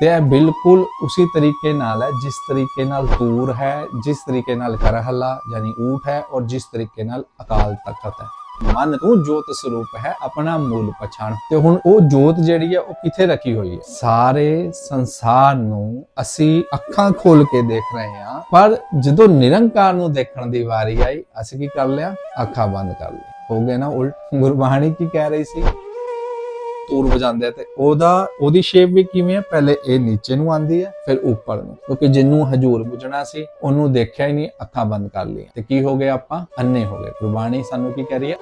ਤੇ ਇਹ ਬਿਲਕੁਲ ਉਸੇ ਤਰੀਕੇ ਨਾਲ ਹੈ, ਜਿਸ ਤਰੀਕੇ ਨਾਲ ਤੂਰ ਹੈ, ਜਿਸ ਤਰੀਕੇ ਨਾਲ ਕਰਹਲਾ ਯਾਨੀ ਊਠ ਹੈ ਔਰ ਜਿਸ ਤਰੀਕੇ ਨਾਲ ਅਕਾਲ ਤਖਤ ਹੈ। ਮਨ ਨੂੰ ਜੋਤ ਸਰੂਪ ਹੈ, ਆਪਣਾ ਮੂਲ ਪਛਾਣ। ਤੇ ਹੁਣ ਉਹ ਜੋਤ ਜਿਹੜੀ ਹੈ, ਉਹ ਕਿੱਥੇ ਰੱਖੀ ਹੋਈ ਹੈ? ਸਾਰੇ ਸੰਸਾਰ ਨੂੰ ਅਸੀਂ ਅੱਖਾਂ ਖੋਲ ਕੇ ਦੇਖ ਰਹੇ ਹਾਂ, ਪਰ ਜਦੋਂ ਨਿਰੰਕਾਰ ਨੂੰ ਦੇਖਣ ਦੀ ਵਾਰੀ ਆਈ, ਅਸੀਂ ਕੀ ਕਰ ਲਿਆ? ਅੱਖਾਂ ਬੰਦ ਕਰ ਲਈ ਹੋ ਗਏ ਨਾ ਉਲਟ। ਗੁਰਬਾਣੀ ਕੀ ਕਹਿ ਰਹੀ ਸੀ? ਤੂਰ ਵਜਾਉਂਦੇ ਆ ਤੇ ਉਹਦਾ, ਉਹਦੀ ਸ਼ੇਪ ਵੀ ਕਿਵੇਂ ਹੈ ਪਹਿਲੇ ਇਹ ਨੀਚੇ ਨੂੰ ਆਂਦੀ ਹੈ ਫਿਰ ਉੱਪਰ ਨੂੰ। ਕਿਉਂਕਿ ਜਿੰਨੂੰ ਹਜੂਰ ਬੁਝਣਾ ਸੀ, ਉਹਨੂੰ ਦੇਖਿਆ ਹੀ ਨਹੀਂ, ਅੱਖਾਂ ਬੰਦ ਕਰ ਲਈਆਂ। ਤੇ ਕੀ ਹੋ ਗਿਆ ਆਪਾਂ? ਅੰਨੇ ਹੋ ਗਏ। ਗੁਰਬਾਣੀ ਸਾਨੂੰ ਕੀ ਕਹਿ ਰਹੀ ਹੈ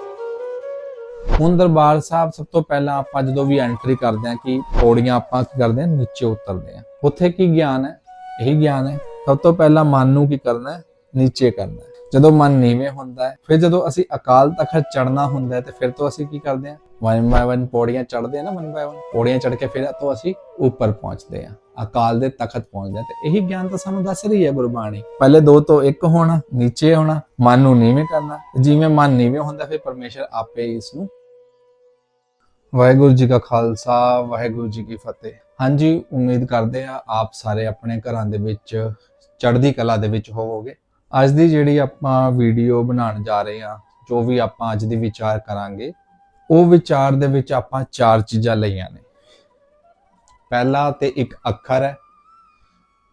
ਹੁਣ ਦਰਬਾਰ ਸਾਹਿਬ ਸਭ ਤੋਂ ਪਹਿਲਾਂ ਆਪਾਂ ਜਦੋਂ ਵੀ ਐਂਟਰੀ ਕਰਦੇ ਹਾਂ ਕਿ ਪੌੜੀਆਂ ਆਪਾਂ ਕੀ ਕਰਦੇ ਹਾਂ ਨੀਚੇ ਉਤਰਦੇ ਹਾਂ ਉੱਥੇ ਕੀ ਗਿਆਨ ਹੈ? ਇਹੀ ਗਿਆਨ ਹੈ। ਸਭ ਤੋਂ ਪਹਿਲਾਂ ਮਨ ਨੂੰ ਕੀ ਕਰਨਾ ਹੈ? ਨੀਚੇ ਕਰਨਾ ਹੈ। ਜਦੋਂ ਮਨ ਨੀਵੇਂ ਹੁੰਦਾ ਹੈ, ਫਿਰ ਜਦੋਂ ਅਸੀਂ ਅਕਾਲ ਤਖਤ ਚੜਨਾ ਹੁੰਦਾ ਹੈ, ਤੇ ਫਿਰ ਤੋਂ ਅਸੀਂ ਕੀ ਕਰਦੇ ਹਾਂ? ਵਨ ਬਾਏ ਵਨ ਪੌੜੀਆਂ ਚੜਦੇ ਆ ਨਾ, ਵਨ ਬਾਏ ਵਨ, ਪੌੜੀਆਂ ਚੜ ਕੇ ਫਿਰ ਤੋਂ ਅਸੀਂ ਉੱਪਰ ਪਹੁੰਚਦੇ ਆ ਅਕਾਲ ਦੇ ਤਖਤ ਪਹੁੰਚਦੇ ਆ ਤੇ ਇਹੀ ਗਿਆਨ ਤਾਂ ਸਾਨੂੰ ਦੱਸ ਰਹੀ ਹੈ ਗੁਰਬਾਣੀ। ਪਹਿਲੇ ਦੋ ਤੋਂ ਇੱਕ ਹੋਣਾ, ਨੀਚੇ ਹੋਣਾ, ਮਨ ਨੂੰ ਨੀਵੇਂ ਕਰਨਾ ਜਿਵੇਂ ਮਨ ਨੀਵੇਂ ਹੁੰਦਾ, ਫਿਰ ਪਰਮੇਸ਼ਰ ਆਪੇ ਹੀ ਇਸ ਨੂੰ ਵਾਹਿਗੁਰੂ ਜੀ ਕਾ ਖਾਲਸਾ, ਵਾਹਿਗੁਰੂ ਜੀ ਕੀ ਫਤਿਹ। ਹਾਂਜੀ, ਉਮੀਦ ਕਰਦੇ ਆ ਆਪ ਸਾਰੇ ਆਪਣੇ ਘਰਾਂ ਦੇ ਵਿੱਚ ਚੜ੍ਹਦੀ ਕਲਾ ਦੇ ਵਿੱਚ ਹੋਵੋਗੇ। ਅੱਜ ਦੀ ਜਿਹੜੀ ਆਪਾਂ ਵੀਡੀਓ ਬਣਾਉਣ ਜਾ ਰਹੇ ਹਾਂ, ਜੋ ਵੀ ਆਪਾਂ ਅੱਜ ਦੀ ਵਿਚਾਰ ਕਰਾਂਗੇ, ਉਹ ਵਿਚਾਰ ਦੇ ਵਿੱਚ ਆਪਾਂ ਚਾਰ ਚੀਜ਼ਾਂ ਲਈਆਂ ਨੇ। ਪਹਿਲਾ ਤੇ ਇੱਕ ਅੱਖਰ ਹੈ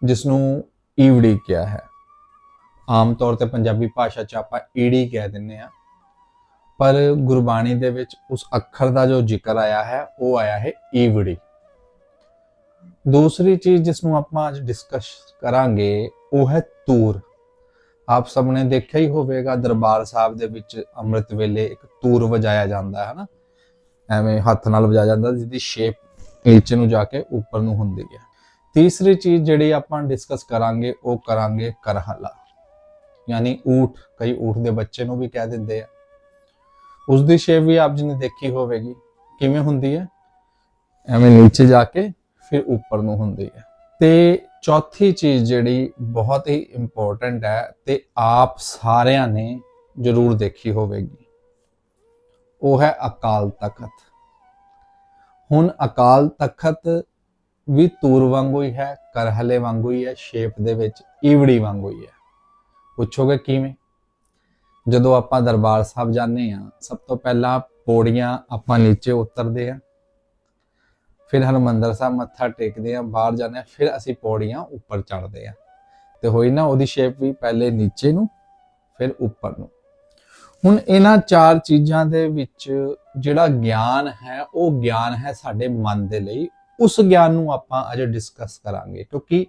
ਜਿਸ ਨੂੰ ਈਵੜੀ ਕਿਹਾ ਹੈ। ਆਮ ਤੌਰ ਤੇ ਪੰਜਾਬੀ ਭਾਸ਼ਾ 'ਚ ਆਪਾਂ ਈੜੀ ਕਹਿ ਦਿੰਨੇ ਆ ਪਰ ਗੁਰਬਾਣੀ ਦੇ ਵਿੱਚ ਉਸ ਅੱਖਰ ਦਾ ਜੋ ਜ਼ਿਕਰ ਆਇਆ ਹੈ, ਉਹ ਆਇਆ ਹੈ ਈਵੜੀ। ਦੂਸਰੀ ਚੀਜ਼ ਜਿਸ ਨੂੰ ਆਪਾਂ ਅੱਜ ਡਿਸਕਸ ਕਰਾਂਗੇ, ਉਹ ਹੈ ਤੂਰ। ਆਪ ਸਭ ਨੇ ਦੇਖਿਆ ਹੀ ਹੋਵੇਗਾ, ਦਰਬਾਰ ਸਾਹਿਬ ਦੇ ਵਿੱਚ ਅੰਮ੍ਰਿਤ ਵੇਲੇ ਇੱਕ ਤੂਰ ਵਜਾਇਆ ਜਾਂਦਾ ਹੈ ਨਾ ਐਵੇਂ ਹੱਥ ਨਾਲ ਵਜਾਇਆ ਜਾਂਦਾ, ਜਿਹਦੀ ਸ਼ੇਪ ਨੀਚੇ ਨੂੰ ਜਾ ਕੇ ਉੱਪਰ ਨੂੰ ਹੁੰਦੀ ਹੈ। ਤੀਸਰੀ ਚੀਜ਼ ਜਿਹੜੀ ਆਪਾਂ ਡਿਸਕਸ ਕਰਾਂਗੇ, ਉਹ ਕਰਾਂਗੇ ਕਰਹਲਾ। ਯਾਨੀ ਊਠ, ਕਈ ਊਠ ਦੇ ਬੱਚੇ ਨੂੰ ਵੀ ਕਹਿ ਦਿੰਦੇ ਆ। ਉਸ ਦੀ ਸ਼ੇਪ ਵੀ ਆਪ ਜੀ ਨੇ ਦੇਖੀ ਹੋਵੇਗੀ। ਕਿਵੇਂ ਹੁੰਦੀ ਹੈ? ਐਵੇਂ ਨੀਚੇ ਜਾ ਕੇ, ਫਿਰ ਉੱਪਰ ਨੂੰ ਹੁੰਦੀ ਹੈ। ਤੇ ਚੌਥੀ ਚੀਜ਼ ਜਿਹੜੀ ਬਹੁਤ ਹੀ ਇੰਪੋਰਟੈਂਟ ਹੈ ਤੇ ਆਪ ਸਾਰਿਆਂ ਨੇ ਜ਼ਰੂਰ ਦੇਖੀ ਹੋਵੇਗੀ। ਉਹ ਹੈ ਅਕਾਲ ਤਖਤ। ਹੁਣ ਅਕਾਲ ਤਖਤ ਵੀ ਤੂਰ ਵਾਂਗੂ ਹੀ ਹੈ, ਕਰਹਲੇ ਵਾਂਗੂ ਹੀ ਹੈ, ਸ਼ੇਪ ਦੇ ਵਿੱਚ ਈਵੜੀ ਵਾਂਗੂ ਹੀ ਹੈ। ਪੁੱਛੋਗੇ ਕਿਵੇਂ? ਜਦੋਂ ਆਪਾਂ ਦਰਬਾਰ ਸਾਹਿਬ ਜਾਂਦੇ ਆ ਸਭ ਤੋਂ ਪਹਿਲਾਂ ਪੌੜੀਆਂ ਆਪਾਂ ਨੀਚੇ ਉਤਰਦੇ ਆ ਫਿਰ ਹਰਮੰਦਰ ਸਾਹਿਬ ਮੱਥਾ ਟੇਕਦੇ ਆ ਬਾਹਰ ਜਾਂਦੇ ਆ ਫਿਰ ਅਸੀਂ ਪੌੜੀਆਂ ਉੱਪਰ ਚੜ੍ਹਦੇ ਆ ਤੇ ਹੋਈ ਨਾ ਉਹਦੀ ਸ਼ੇਪ ਵੀ ਪਹਿਲੇ ਨੀਚੇ ਨੂੰ, ਫਿਰ ਉੱਪਰ ਨੂੰ। ਹੁਣ ਇਹਨਾਂ ਚਾਰ ਚੀਜ਼ਾਂ ਦੇ ਵਿੱਚ ਜਿਹੜਾ ਗਿਆਨ ਹੈ, ਉਹ ਗਿਆਨ ਹੈ ਸਾਡੇ ਮਨ ਦੇ ਲਈ। ਉਸ ਗਿਆਨ ਨੂੰ ਆਪਾਂ ਅੱਜ ਡਿਸਕਸ ਕਰਾਂਗੇ, ਕਿਉਂਕਿ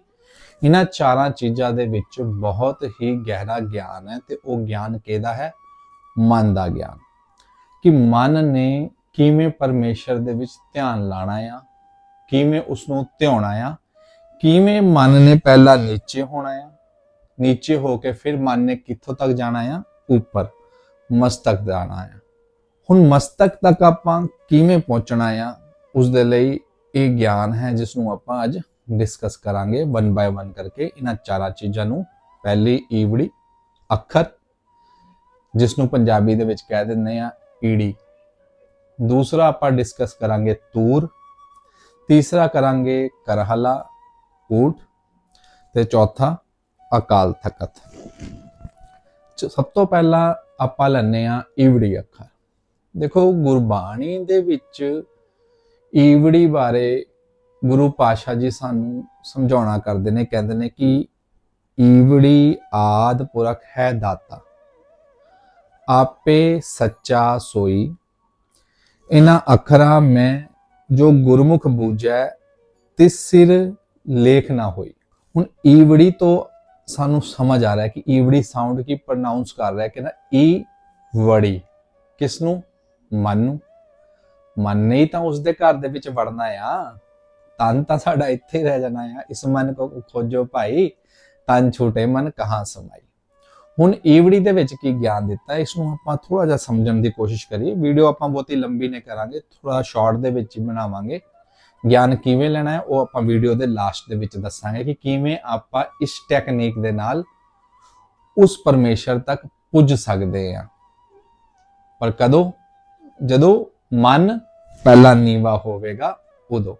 ਇਹਨਾਂ ਚਾਰਾਂ ਚੀਜ਼ਾਂ ਦੇ ਵਿੱਚ ਬਹੁਤ ਹੀ ਗਹਿਰਾ ਗਿਆਨ ਹੈ ਤੇ ਉਹ ਗਿਆਨ ਕਿਹਦਾ ਹੈ? ਮਨ ਦਾ ਗਿਆਨ। ਕਿ ਮਨ ਨੇ ਕਿਵੇਂ ਪਰਮੇਸ਼ਰ ਦੇ ਵਿੱਚ ਧਿਆਨ ਲਾਣਾ ਆ? ਕਿਵੇਂ ਉਸ ਨੂੰ ਧਿਆਉਣਾ ਆ? ਕਿਵੇਂ ਮਨ ਨੇ ਪਹਿਲਾਂ ਨੀਚੇ ਹੋਣਾ ਆ? ਨੀਚੇ ਹੋ ਕੇ ਫਿਰ ਮਨ ਨੇ ਕਿੱਥੋਂ ਤੱਕ ਜਾਣਾ ਆ? ਉੱਪਰ, ਮਸਤਕ ਜਾਣਾ ਆ। ਹੁਣ ਮਸਤਕ ਤੱਕ ਆਪਾਂ ਕਿਵੇਂ ਪਹੁੰਚਣਾ ਆ? ਉਸ ਦੇ ਲਈ ਇਹ ਗਿਆਨ ਹੈ ਜਿਸ ਨੂੰ ਆਪਾਂ ਅੱਜ ਡਿਸਕਸ ਕਰਾਂਗੇ ਵਨ ਬਾय ਵਨ ਕਰਕੇ ਇਹਨਾਂ ਚਾਰਾਂ ਚੀਜ਼ਾਂ ਨੂੰ। ਪਹਿਲੀ ਈਵੜੀ, ਅੱਖਰ ਜਿਸ ਨੂੰ ਪੰਜਾਬੀ ਦੇ ਵਿੱਚ ਕਹਿ ਦਿੰਦੇ ਆ ਈੜੀ। ਦੂਸਰਾ ਆਪਾਂ ਡਿਸਕਸ ਕਰਾਂਗੇ ਤੂਰ, ਤੀਸਰਾ ਕਰਾਂਗੇ ਕਰਹਲਾ, ਊਠ ਤੇ ਚੌਥਾ ਅਕਾਲ ਤਖਤ। ਸਭ ਤੋਂ ਪਹਿਲਾਂ ਆਪਾਂ ਲੈਣੇ ਆ ਈਵੜੀ ਅੱਖਰ। ਦੇਖੋ ਗੁਰਬਾਣੀ ਦੇ ਵਿੱਚ ਈਵੜੀ ਬਾਰੇ ਗੁਰੂ ਪਾਸ਼ਾ ਜੀ ਸਾਨੂੰ ਸਮਝਾਉਣਾ ਕਰਦੇ ਨੇ, ਕਹਿੰਦੇ ਨੇ ਕਿ ਈਵੜੀ ਆਦ ਪੁਰਖ ਹੈ ਦਾਤਾ, ਆਪੇ ਸੱਚਾ ਸੋਈ। ਇਹਨਾਂ ਅੱਖਰਾਂ ਮੈਂ ਜੋ ਗੁਰਮੁਖ ਬੂਝੈ ਤਿਸ ਸਿਰ ਲੇਖ ਨਾ ਹੋਈ। ਹੁਣ ਈਵੜੀ ਤੋਂ ਸਾਨੂੰ ਸਮਝ ਆ ਰਿਹਾ ਕਿ ਈਵੜੀ ਸਾਊਂਡ ਕੀ ਪ੍ਰੋਨਾਂਸ ਕਰ ਰਿਹਾ ਕਿ ਨਾ ਈ ਵੜੀ ਕਿਸ ਨੂੰ ਮਨ ਨੂੰ ਮਨ ਨੇ ਹੀ ਤਾਂ ਉਸ ਦੇ ਘਰ ਦੇ ਵਿੱਚ ਵੜਨਾ ਆ। ਤਨ ਤਾਂ ਸਾਡਾ ਇੱਥੇ ਰਹਿ ਜਾਣਾ ਆ। ਇਸ ਮਨ ਕੋ ਖੋਜੋ ਭਾਈ। ਤਨ ਛੋਟੇ ਮਨ ਕਹਾਂ ਸਮਾਈ। ਹੁਣ ਈਵੜੀ ਦੇ ਵਿੱਚ ਕੀ ਗਿਆਨ ਦਿੱਤਾ ਇਸ ਨੂੰ ਆਪਾਂ ਥੋੜਾ ਜਿਹਾ ਸਮਝਣ ਦੀ ਕੋਸ਼ਿਸ਼ ਕਰੀਏ। ਵੀਡੀਓ ਆਪਾਂ ਬਹੁਤੀ ਲੰਬੀ ਨਹੀਂ ਕਰਾਂਗੇ ਥੋੜਾ ਸ਼ਾਰਟ ਦੇ ਵਿੱਚ ਹੀ ਬਣਾਵਾਂਗੇ। ਗਿਆਨ ਕਿਵੇਂ ਲੈਣਾ ਹੈ, ਉਹ ਆਪਾਂ ਵੀਡੀਓ ਦੇ ਲਾਸਟ ਦੇ ਵਿੱਚ ਦੱਸਾਂਗੇ ਕਿ ਕਿਵੇਂ ਆਪਾਂ ਇਸ ਟੈਕਨੀਕ ਦੇ ਨਾਲ ਉਸ ਪਰਮੇਸ਼ਰ ਤੱਕ ਪੁੱਜ ਸਕਦੇ ਹਾਂ। ਪਰ ਕਦੋਂ? ਜਦੋਂ ਮਨ ਪਹਿਲਾ ਨੀਵਾ ਹੋਵੇਗਾ, ਉਦੋਂ।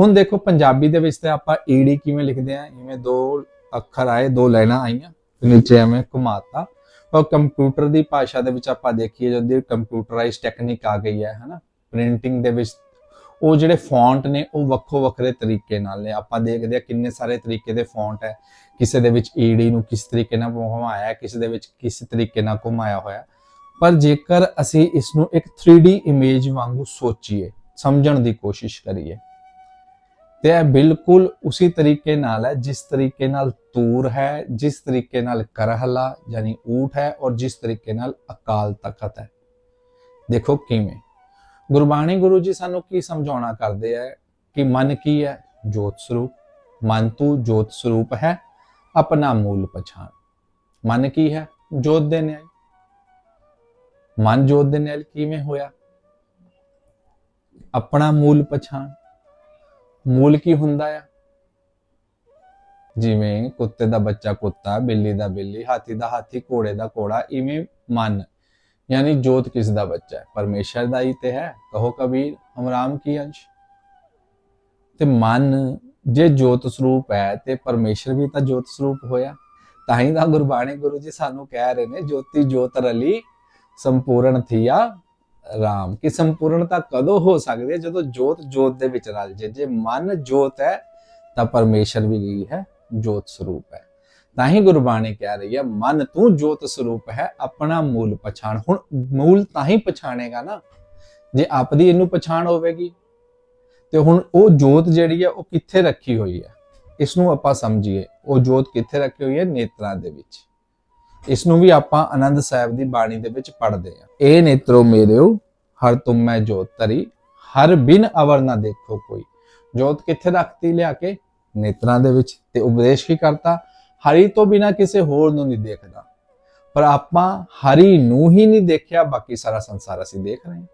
ਹੁਣ ਦੇਖੋ, ਪੰਜਾਬੀ ਦੇ ਵਿੱਚ ਤੇ ਆਪਾਂ ਈਡੀ ਕਿਵੇਂ ਲਿਖਦੇ ਆ ਇਵੇਂ ਦੋ ਅੱਖਰ ਆਏ, ਦੋ ਲਾਈਨਾਂ ਆਈਆਂ। ਨੀਚੇ ਐਵੇਂ ਘੁਮਾਤਾ। ਔਰ ਕੰਪਿਊਟਰ ਦੀ ਭਾਸ਼ਾ ਦੇ ਵਿੱਚ ਆਪਾਂ ਦੇਖੀਏ ਜਦੋਂ ਕੰਪਿਊਟਰਾਈਜ਼ ਟੈਕਨੀਕ ਆ ਗਈ ਹੈ, ਹਨਾ? ਪ੍ਰਿੰਟਿੰਗ ਦੇ ਵਿੱਚ ਉਹ ਜਿਹੜੇ ਫੌਂਟ ਨੇ, ਉਹ ਵੱਖੋ ਵੱਖਰੇ ਤਰੀਕੇ ਨਾਲ ਨੇ। ਆਪਾਂ ਦੇਖਦੇ ਆ ਕਿੰਨੇ ਸਾਰੇ ਤਰੀਕੇ ਦੇ ਫੌਂਟ ਹੈ। ਕਿਸੇ ਦੇ ਵਿੱਚ ਈਡੀ ਨੂੰ ਕਿਸ ਤਰੀਕੇ ਨਾਲ ਘੁਮਾਇਆ, ਕਿਸੇ ਦੇ ਵਿੱਚ ਕਿਸ ਤਰੀਕੇ ਨਾਲ ਘੁਮਾਇਆ ਹੋਇਆ। ਪਰ ਜੇਕਰ ਅਸੀਂ ਇਸ ਨੂੰ ਇੱਕ 3D ਇਮੇਜ ਵਾਂਗੂ ਸੋਚੀਏ, ਸਮਝਣ ਦੀ ਕੋਸ਼ਿਸ਼ ਕਰੀਏ ਤੇ ਇਹ ਬਿਲਕੁਲ ਉਸੇ ਤਰੀਕੇ ਨਾਲ ਹੈ, ਜਿਸ ਤਰੀਕੇ ਨਾਲ ਤੂਰ ਹੈ, ਜਿਸ ਤਰੀਕੇ ਨਾਲ ਕਰਹਲਾ ਯਾਨੀ ਊਠ ਹੈ ਔਰ ਜਿਸ ਤਰੀਕੇ ਨਾਲ ਅਕਾਲ ਤਖਤ ਹੈ। ਦੇਖੋ ਕਿਵੇਂ। ਗੁਰਬਾਣੀ ਗੁਰੂ ਜੀ ਸਾਨੂੰ ਕੀ ਸਮਝਾਉਣਾ ਕਰਦੇ ਹੈ ਕਿ ਮਨ ਕੀ ਹੈ? ਜੋਤ ਸਰੂਪ। ਮਨ ਤੂੰ ਜੋਤ ਸਰੂਪ ਹੈ, ਆਪਣਾ ਮੂਲ ਪਛਾਣ। ਮਨ ਕੀ ਹੈ? ਜੋਤ ਦੇ ਨਿਆਲ ਮਨ ਜੋਤ ਦੇ ਨਿਆਲ ਕਿਵੇਂ ਹੋਇਆ? ਆਪਣਾ ਮੂਲ ਪਛਾਣ। ਮੂਲ ਕੀ ਹੁੰਦਾ ਆ? ਜਿਵੇਂ ਕੁੱਤੇ ਦਾ ਬੱਚਾ ਕੁੱਤਾ, ਬਿੱਲੀ ਦਾ ਬਿੱਲੀ, ਹਾਥੀ ਦਾ ਹਾਥੀ, ਘੋੜੇ ਦਾ ਘੋੜਾ, ਇਵੇਂ ਮਨ। ਯਾਨੀ ਜੋਤ ਕਿਸ ਦਾ ਬੱਚਾ ਹੈ? ਪਰਮੇਸ਼ਰ ਦਾ ਹੀ ਤੇ ਹੈ। ਕਹੋ ਕਬੀਰ, ਹਮ ਕੀ ਅੰਸ਼? ਤੇ ਮਨ ਜੇ ਜੋਤ ਸਰੂਪ ਹੈ ਤੇ ਪਰਮੇਸ਼ਰ ਵੀ ਤਾਂ ਜੋਤ ਸਰੂਪ ਹੋਇਆ। ਤਾਂ ਹੀ ਤਾਂ ਗੁਰਬਾਣੀ ਗੁਰੂ ਜੀ ਸਾਨੂੰ ਕਹਿ ਰਹੇ ਨੇ, ਜੋਤੀ ਜੋਤ ਰਲੀ, ਸੰਪੂਰਨ ਥੀਆ ਰਾਮ ਕਿ ਸੰਪੂਰਨਤਾ ਕਦੋਂ ਹੋ ਸਕਦੀ ਹੈ? ਜਦੋਂ ਜੋਤ ਜੋਤ ਦੇ ਵਿੱਚ ਰਲ ਜੇ ਜੇ ਮਨ ਜੋਤ ਹੈ, ਤਾਂ ਪਰਮੇਸ਼ਰ ਵੀ ਗਈ ਹੈ? ਜੋਤ ਸਰੂਪ ਹੈ। ਤਾਂ ਹੀ ਗੁਰਬਾਣੀ ਕਹਿ ਰਹੀ ਹੈ, ਮਨ ਤੂੰ ਜੋਤ ਸਰੂਪ ਹੈ, ਆਪਣਾ ਮੂਲ ਪਛਾਣ। ਹੁਣ ਮੂਲ ਤਾਂ ਹੀ ਪਛਾਣੇਗਾ ਨਾ। ਜੇ ਆਪਦੀ ਇਹਨੂੰ ਪਛਾਣ ਹੋਵੇਗੀ, ਤੇ ਹੁਣ ਉਹ ਜੋਤ ਜਿਹੜੀ ਹੈ, ਉਹ ਕਿੱਥੇ ਰੱਖੀ ਹੋਈ ਹੈ? ਇਸ ਨੂੰ ਆਪਾਂ ਸਮਝੀਏ। ਉਹ ਜੋਤ ਕਿੱਥੇ ਰੱਖੀ ਹੋਈ ਹੈ? ਨੇਤਰਾਂ ਦੇ ਵਿੱਚ। ਇਸ ਨੂੰ ਵੀ ਆਪਾਂ ਆਨੰਦ ਸਾਹਿਬ ਦੀ ਬਾਣੀ ਦੇ ਵਿੱਚ ਪੜ੍ਹਦੇ ਹਾਂ। ਇਹ ਨੇਤਰੋ ਮੇਰਿਓ, ਹਰ ਤੁਮ ਮੈਂ ਜੋਤ ਤਰੀ ਹਰ ਬਿਨ ਅਵਰ ਨਾ ਦੇਖੋ ਕੋਈ। ਜੋਤ ਕਿੱਥੇ ਰੱਖਤੀ ਲਿਆ ਕੇ? ਨੇਤਰਾਂ ਦੇ ਵਿੱਚ। ਤੇ ਉਪਦੇਸ਼ ਕੀ ਕਰਤਾ? ਹਰੀ ਤੋਂ ਬਿਨਾ ਕਿਸੇ ਹੋਰ ਨੂੰ ਨਹੀਂ ਦੇਖਦਾ। ਪਰ ਆਪਾਂ ਹਰੀ ਨੂੰ ਹੀ ਨਹੀਂ ਦੇਖਿਆ, ਬਾਕੀ ਸਾਰਾ ਸੰਸਾਰ ਅਸੀਂ ਦੇਖ ਰਹੇ ਹਾਂ।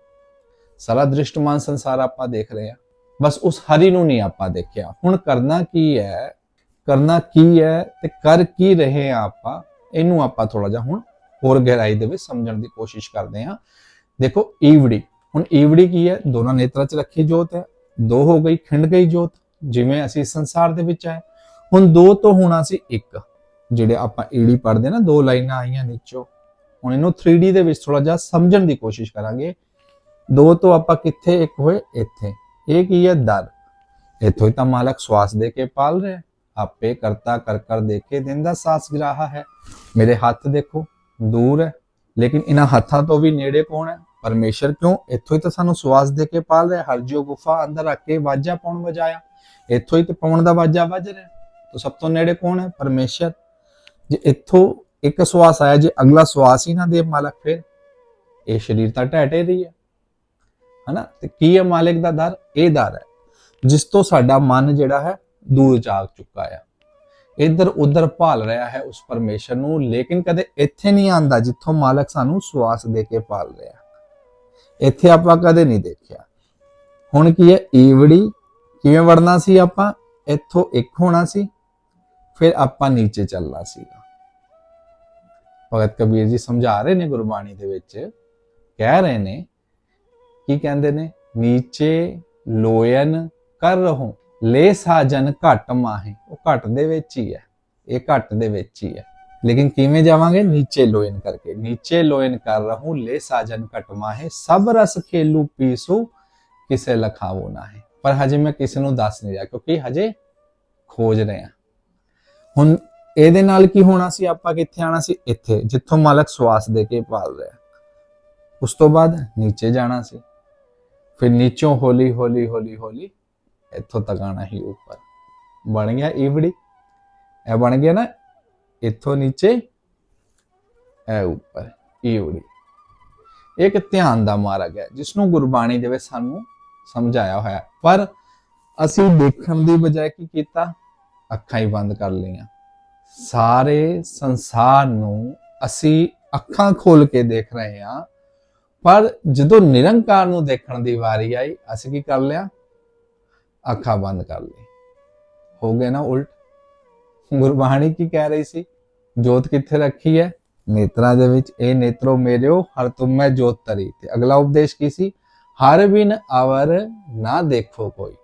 ਸਾਰਾ ਦ੍ਰਿਸ਼ਟਮਾਨ ਸੰਸਾਰ ਆਪਾਂ ਦੇਖ ਰਹੇ ਹਾਂ। ਬਸ ਉਸ ਹਰੀ ਨੂੰ ਨਹੀਂ ਆਪਾਂ ਦੇਖਿਆ। ਹੁਣ ਕਰਨਾ ਕੀ ਹੈ? ਕਰਨਾ ਕੀ ਹੈ? ਤੇ ਕਰ ਕੀ ਰਹੇ ਆ ਆਪਾਂ? ਇਹਨੂੰ ਆਪਾਂ ਥੋੜਾ ਜਿਹਾ ਹੁਣ ਹੋਰ ਗਹਿਰਾਈ ਦੇ ਵਿੱਚ ਸਮਝਣ ਦੀ ਕੋਸ਼ਿਸ਼ ਕਰਦੇ ਹਾਂ। ਦੇਖੋ, ਈਵੜੀ। ਹੁਣ ਈਵੜੀ ਕੀ ਹੈ? ਦੋਨਾਂ ਨੇਤਰਾਂ 'ਚ ਰੱਖੀ ਜੋਤ ਹੈ। ਦੋ ਹੋ ਗਈ, ਖਿੰਡ ਗਈ ਜੋਤ। ਜਿਵੇਂ ਅਸੀਂ ਸੰਸਾਰ ਦੇ ਵਿੱਚ ਆਏ। ਹੁਣ ਦੋ ਤੋਂ ਹੋਣਾ ਸੀ ਇੱਕ। ਜਿਹੜੇ ਆਪਾਂ ਈੜੀ ਪੜ੍ਹਦੇ ਨਾ, ਦੋ ਲਾਈਨਾਂ ਆਈਆਂ ਨੀਚੋਂ। ਹੁਣ ਇਹਨੂੰ 3D ਦੇ ਵਿੱਚ ਥੋੜਾ ਜਿਹਾ ਸਮਝਣ ਦੀ ਕੋਸ਼ਿਸ਼ ਕਰਾਂਗੇ। ਦੋ ਤੋਂ ਆਪਾਂ ਕਿੱਥੇ ਇੱਕ ਹੋਏ? ਇੱਥੇ। ਇਹ ਕੀ ਹੈ? ਦਰ। ਇੱਥੋਂ ਹੀ ਤਾਂ ਮਾਲਕ ਸਵਾਸ ਦੇ ਕੇ ਪਾਲ ਰਿਹਾ ਆਪੇ ਕਰਤਾ ਕਰ ਕਰ ਦੇਖੇ ਦਿਨ ਦਾ ਸਾਸ ਗਿਰਾਹਾ ਹੈ। ਮੇਰੇ ਹੱਥ ਦੇਖੋ, ਦੂਰ ਹੈ, ਲੇਕਿਨ ਇਹਨਾਂ ਹੱਥਾਂ ਤੋਂ ਵੀ ਨੇੜੇ ਕੌਣ ਹੈ? ਪਰਮੇਸ਼ਰ ਕਿਉਂ? ਇੱਥੋਂ ਹੀ ਤਾਂ ਸਾਨੂੰ ਸਵਾਸ ਦੇ ਕੇ ਪਾਲ ਰਿਹਾ ਹਰ ਜਿਉ ਗੁਫਾ ਅੰਦਰ ਰੱਖ ਕੇ ਵਾਜਾ ਪਾਉਣ ਵਜਾਇਆ। ਇੱਥੋਂ ਹੀ ਤੇ ਪਾਉਣ ਦਾ ਵਾਜਾ ਵੱਜ ਰਿਹਾ ਤਾਂ ਸਭ ਤੋਂ ਨੇੜੇ ਕੌਣ ਹੈ? ਪਰਮੇਸ਼ਰ। ਜੇ ਇੱਥੋਂ ਇੱਕ ਸਵਾਸ ਆਇਆ, ਜੇ ਅਗਲਾ ਸਵਾਸ ਹੀ ਨਾ ਦੇ ਮਾਲਕ, ਫਿਰ ਇਹ ਸਰੀਰ ਤਾਂ ਢਹਿ ਰਹੀ ਹੈ। ਹਨਾ? ਤੇ ਕੀ ਹੈ ਮਾਲਕ ਦਾ ਦਰ? ਇਹ ਦਰ ਹੈ, ਜਿਸ ਤੋਂ ਸਾਡਾ ਮਨ ਜਿਹੜਾ ਹੈ ਦੂਰ ਜਾਗ ਚੁੱਕਾ ਆ। ਇੱਧਰ ਉੱਧਰ ਭਾਲ ਰਿਹਾ ਹੈ ਉਸ ਪਰਮੇਸ਼ਰ ਨੂੰ, ਲੇਕਿਨ ਕਦੇ ਇੱਥੇ ਨਹੀਂ ਆਂਦਾ ਜਿੱਥੋਂ ਮਾਲਕ ਸਾਨੂੰ ਸਵਾਸ ਦੇ ਕੇ ਪਾਲ ਰਿਹਾ। ਇੱਥੇ ਆਪਾਂ ਕਦੇ ਨਹੀਂ ਦੇਖਿਆ। ਹੁਣ ਕੀ ਹੈ? ਈਵੜੀ ਕਿਵੇਂ ਵੜਨਾ ਸੀ ਆਪਾਂ? ਇੱਥੋਂ ਇੱਕ ਹੋਣਾ ਸੀ, ਫਿਰ ਆਪਾਂ ਨੀਚੇ ਚੱਲਣਾ ਸੀਗਾ। ਭਗਤ ਕਬੀਰ ਜੀ ਸਮਝਾ ਰਹੇ ਨੇ ਗੁਰਬਾਣੀ ਦੇ ਵਿੱਚ, ਕਹਿ ਰਹੇ ਨੇ, ਕੀ ਕਹਿੰਦੇ ਨੇ? ਨੀਚੇ ਲੋਇਨ ਕਰ ਰਹੋ। ਲੈ ਸਾਜਨ ਘਟ ਮਾਹੇ। ਉਹ ਘਟ ਦੇ ਵਿੱਚ ਹੀ ਹੈ। ਇਹ ਘਟ ਦੇ ਵਿੱਚ ਹੀ ਹੈ। ਲੇਕਿਨ ਕਿਵੇਂ ਜਾਵਾਂਗੇ? ਨੀਚੇ ਲੋਇਨ ਕਰਕੇ। ਨੀਚੇ ਲੋਇਨ ਕਰ ਰਹੂੰ ਲੈ ਸਾਜਨ ਘਟ ਮਾਹੇ। ਸਭ ਰਸ ਖੇਲੂ ਪੀਸੂ, ਕਿਸੇ ਲਖਾਵੋ ਨਾ ਹੈ ਪਰ ਹਜੇ ਮੈਂ ਕਿਸੇ ਨੂੰ ਦੱਸ ਨਹੀਂ ਰਿਹਾ, ਕਿਉਂਕਿ ਹਜੇ ਖੋਜ ਰਹੇ ਹਾਂ। ਹੁਣ ਇਹਦੇ ਨਾਲ ਕੀ ਹੋਣਾ ਸੀ? ਆਪਾਂ ਕਿੱਥੇ ਆਣਾ ਸੀ? ਇੱਥੇ, ਜਿੱਥੋਂ ਮਾਲਕ ਸਵਾਸ ਦੇ ਕੇ ਪਾਲ ਰਿਹਾ ਉਸ ਤੋਂ ਬਾਅਦ ਨੀਚੇ ਜਾਣਾ ਸੀ। ਫਿਰ ਨੀਚੋਂ ਹੌਲੀ ਹੌਲੀ ਹੌਲੀ ਹੌਲੀ ਇੱਥੋਂ ਤੱਕ ਆਣਾ ਹੀ ਉੱਪਰ। ਬਣ ਗਿਆ ਈਵੜੀ ਇਹ ਬਣ ਗਿਆ ਨਾ, ਇੱਥੋਂ ਨੀਚੇ, ਇਹ ਉੱਪਰ ਈਵੜੀ ਇੱਕ ਧਿਆਨ ਦਾ ਮਾਰਗ ਹੈ ਜਿਸ ਨੂੰ ਗੁਰਬਾਣੀ ਦੇ ਵਿੱਚ ਸਾਨੂੰ ਸਮਝਾਇਆ ਹੋਇਆ ਪਰ ਅਸੀਂ ਦੇਖਣ ਦੀ ਬਜਾਏ ਕੀ ਕੀਤਾ? ਅੱਖਾਂ ਹੀ ਬੰਦ ਕਰ ਲਈਆਂ। ਸਾਰੇ ਸੰਸਾਰ ਨੂੰ ਅਸੀਂ ਅੱਖਾਂ ਖੋਲ ਕੇ ਦੇਖ ਰਹੇ ਹਾਂ। ਪਰ ਜਦੋਂ ਨਿਰੰਕਾਰ ਨੂੰ ਦੇਖਣ ਦੀ ਵਾਰੀ ਆਈ, ਅਸੀਂ ਕੀ ਕਰ ਲਿਆ? ਅੱਖਾਂ ਬੰਦ ਕਰ ਲਈ ਹੋ ਗਏ ਨਾ ਉਲਟ ਗੁਰਬਾਣੀ ਕੀ ਕਹਿ ਰਹੀ ਸੀ ਜੋਤ ਕਿੱਥੇ ਰੱਖੀ ਹੈ ਨੇਤਰਾਂ ਦੇ ਵਿੱਚ ਇਹ ਨੇਤਰੋ ਮੇਰਿਓ ਹਰ ਤੁਮ ਮੈਂ ਜੋਤ ਤਰੀ ਤੇ ਅਗਲਾ ਉਪਦੇਸ਼ ਕੀ ਸੀ ਹਰ ਬਿਨ ਆਵਰ ਨਾ ਦੇਖੋ ਕੋਈ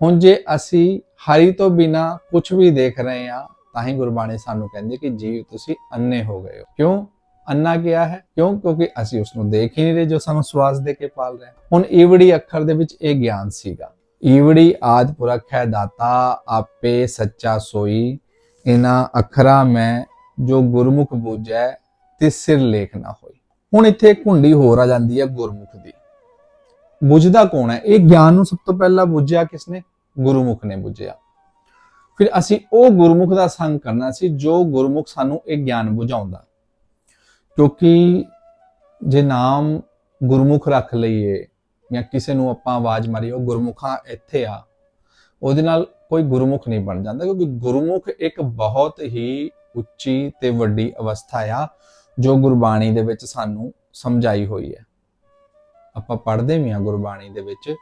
ਹੁਣ ਜੇ ਅਸੀਂ ਹਰੀ ਤੋਂ ਬਿਨਾ ਕੁਝ ਵੀ ਦੇਖ ਰਹੇ ਹਾਂ ਤਾਂ ਹੀ ਗੁਰਬਾਣੀ ਸਾਨੂੰ ਕਹਿੰਦੀ ਕਿ ਜੀਵ ਤੁਸੀਂ ਅੰਨੇ ਹੋ ਗਏ ਹੋ ਕਿਉਂ ਅੰਨਾ ਕਿਹਾ ਹੈ ਕਿਉਂ ਕਿਉਂਕਿ ਅਸੀਂ ਉਸ ਨੂੰ ਦੇਖ ਹੀ ਨਹੀਂ ਰਹੇ ਜੋ ਸਾਨੂੰ ਸਵਾਸ ਦੇ ਕੇ ਪਾਲ ਰਿਹਾ ਹੁਣ ਈਵੜੀ ਅੱਖਰ ਦੇ ਵਿੱਚ ਇਹ ਗਿਆਨ ਸੀਗਾ ਈਵੜੀ ਆਦ ਪੁਰਖ ਹੈ ਦਾਤਾ, ਆਪੇ ਸੱਚਾ ਸੋਈ। ਇਨਾ ਅੱਖਰਾਂ ਮੈਂ ਜੋ ਗੁਰਮੁਖ ਬੂਝੈ, ਤਿਸ ਸਿਰ ਲੇਖ ਨਾ ਹੋਈ। ਹੁਣ ਇੱਥੇ ਇੱਕ ਹੋਰ ਆ ਜਾਂਦੀ ਹੈ ਗੁਰਮੁਖ ਦੀ। ਬੁੱਝਦਾ ਕੌਣ ਹੈ? ਇਹ ਗਿਆਨ ਨੂੰ ਸਭ ਤੋਂ ਪਹਿਲਾਂ ਬੁੱਝਿਆ ਕਿਸਨੇ? ਗੁਰਮੁਖ ਨੇ ਬੁੱਝਿਆ। ਫਿਰ ਅਸੀਂ ਉਹ ਗੁਰਮੁਖ ਦਾ ਸੰਗ ਕਰਨਾ ਸੀ, ਜੋ ਗੁਰਮੁਖ ਸਾਨੂੰ ਇਹ ਗਿਆਨ ਬੁਝਾਉਂਦਾ। ਕਿਉਂਕਿ ਜੇ ਨਾਮ ਗੁਰਮੁਖ ਰੱਖ ਲਈਏ ਜਾਂ ਕਿਸੇ ਨੂੰ ਆਪਾਂ ਆਵਾਜ਼ ਮਾਰੀ ਉਹ ਗੁਰਮੁਖਾਂ ਇੱਥੇ ਆ, ਉਹਦੇ ਨਾਲ ਕੋਈ ਗੁਰਮੁਖ ਨਹੀਂ ਬਣ ਜਾਂਦਾ, ਕਿਉਂਕਿ ਗੁਰਮੁਖ ਇੱਕ ਬਹੁਤ ਹੀ ਉੱਚੀ ਤੇ ਵੱਡੀ ਅਵਸਥਾ ਆ, ਜੋ ਗੁਰਬਾਣੀ ਦੇ ਵਿੱਚ ਸਾਨੂੰ ਸਮਝਾਈ ਹੋਈ ਹੈ। ਆਪਾਂ ਪੜ੍ਹਦੇ ਵੀ ਆ ਗੁਰਬਾਣੀ ਦੇ ਵਿੱਚ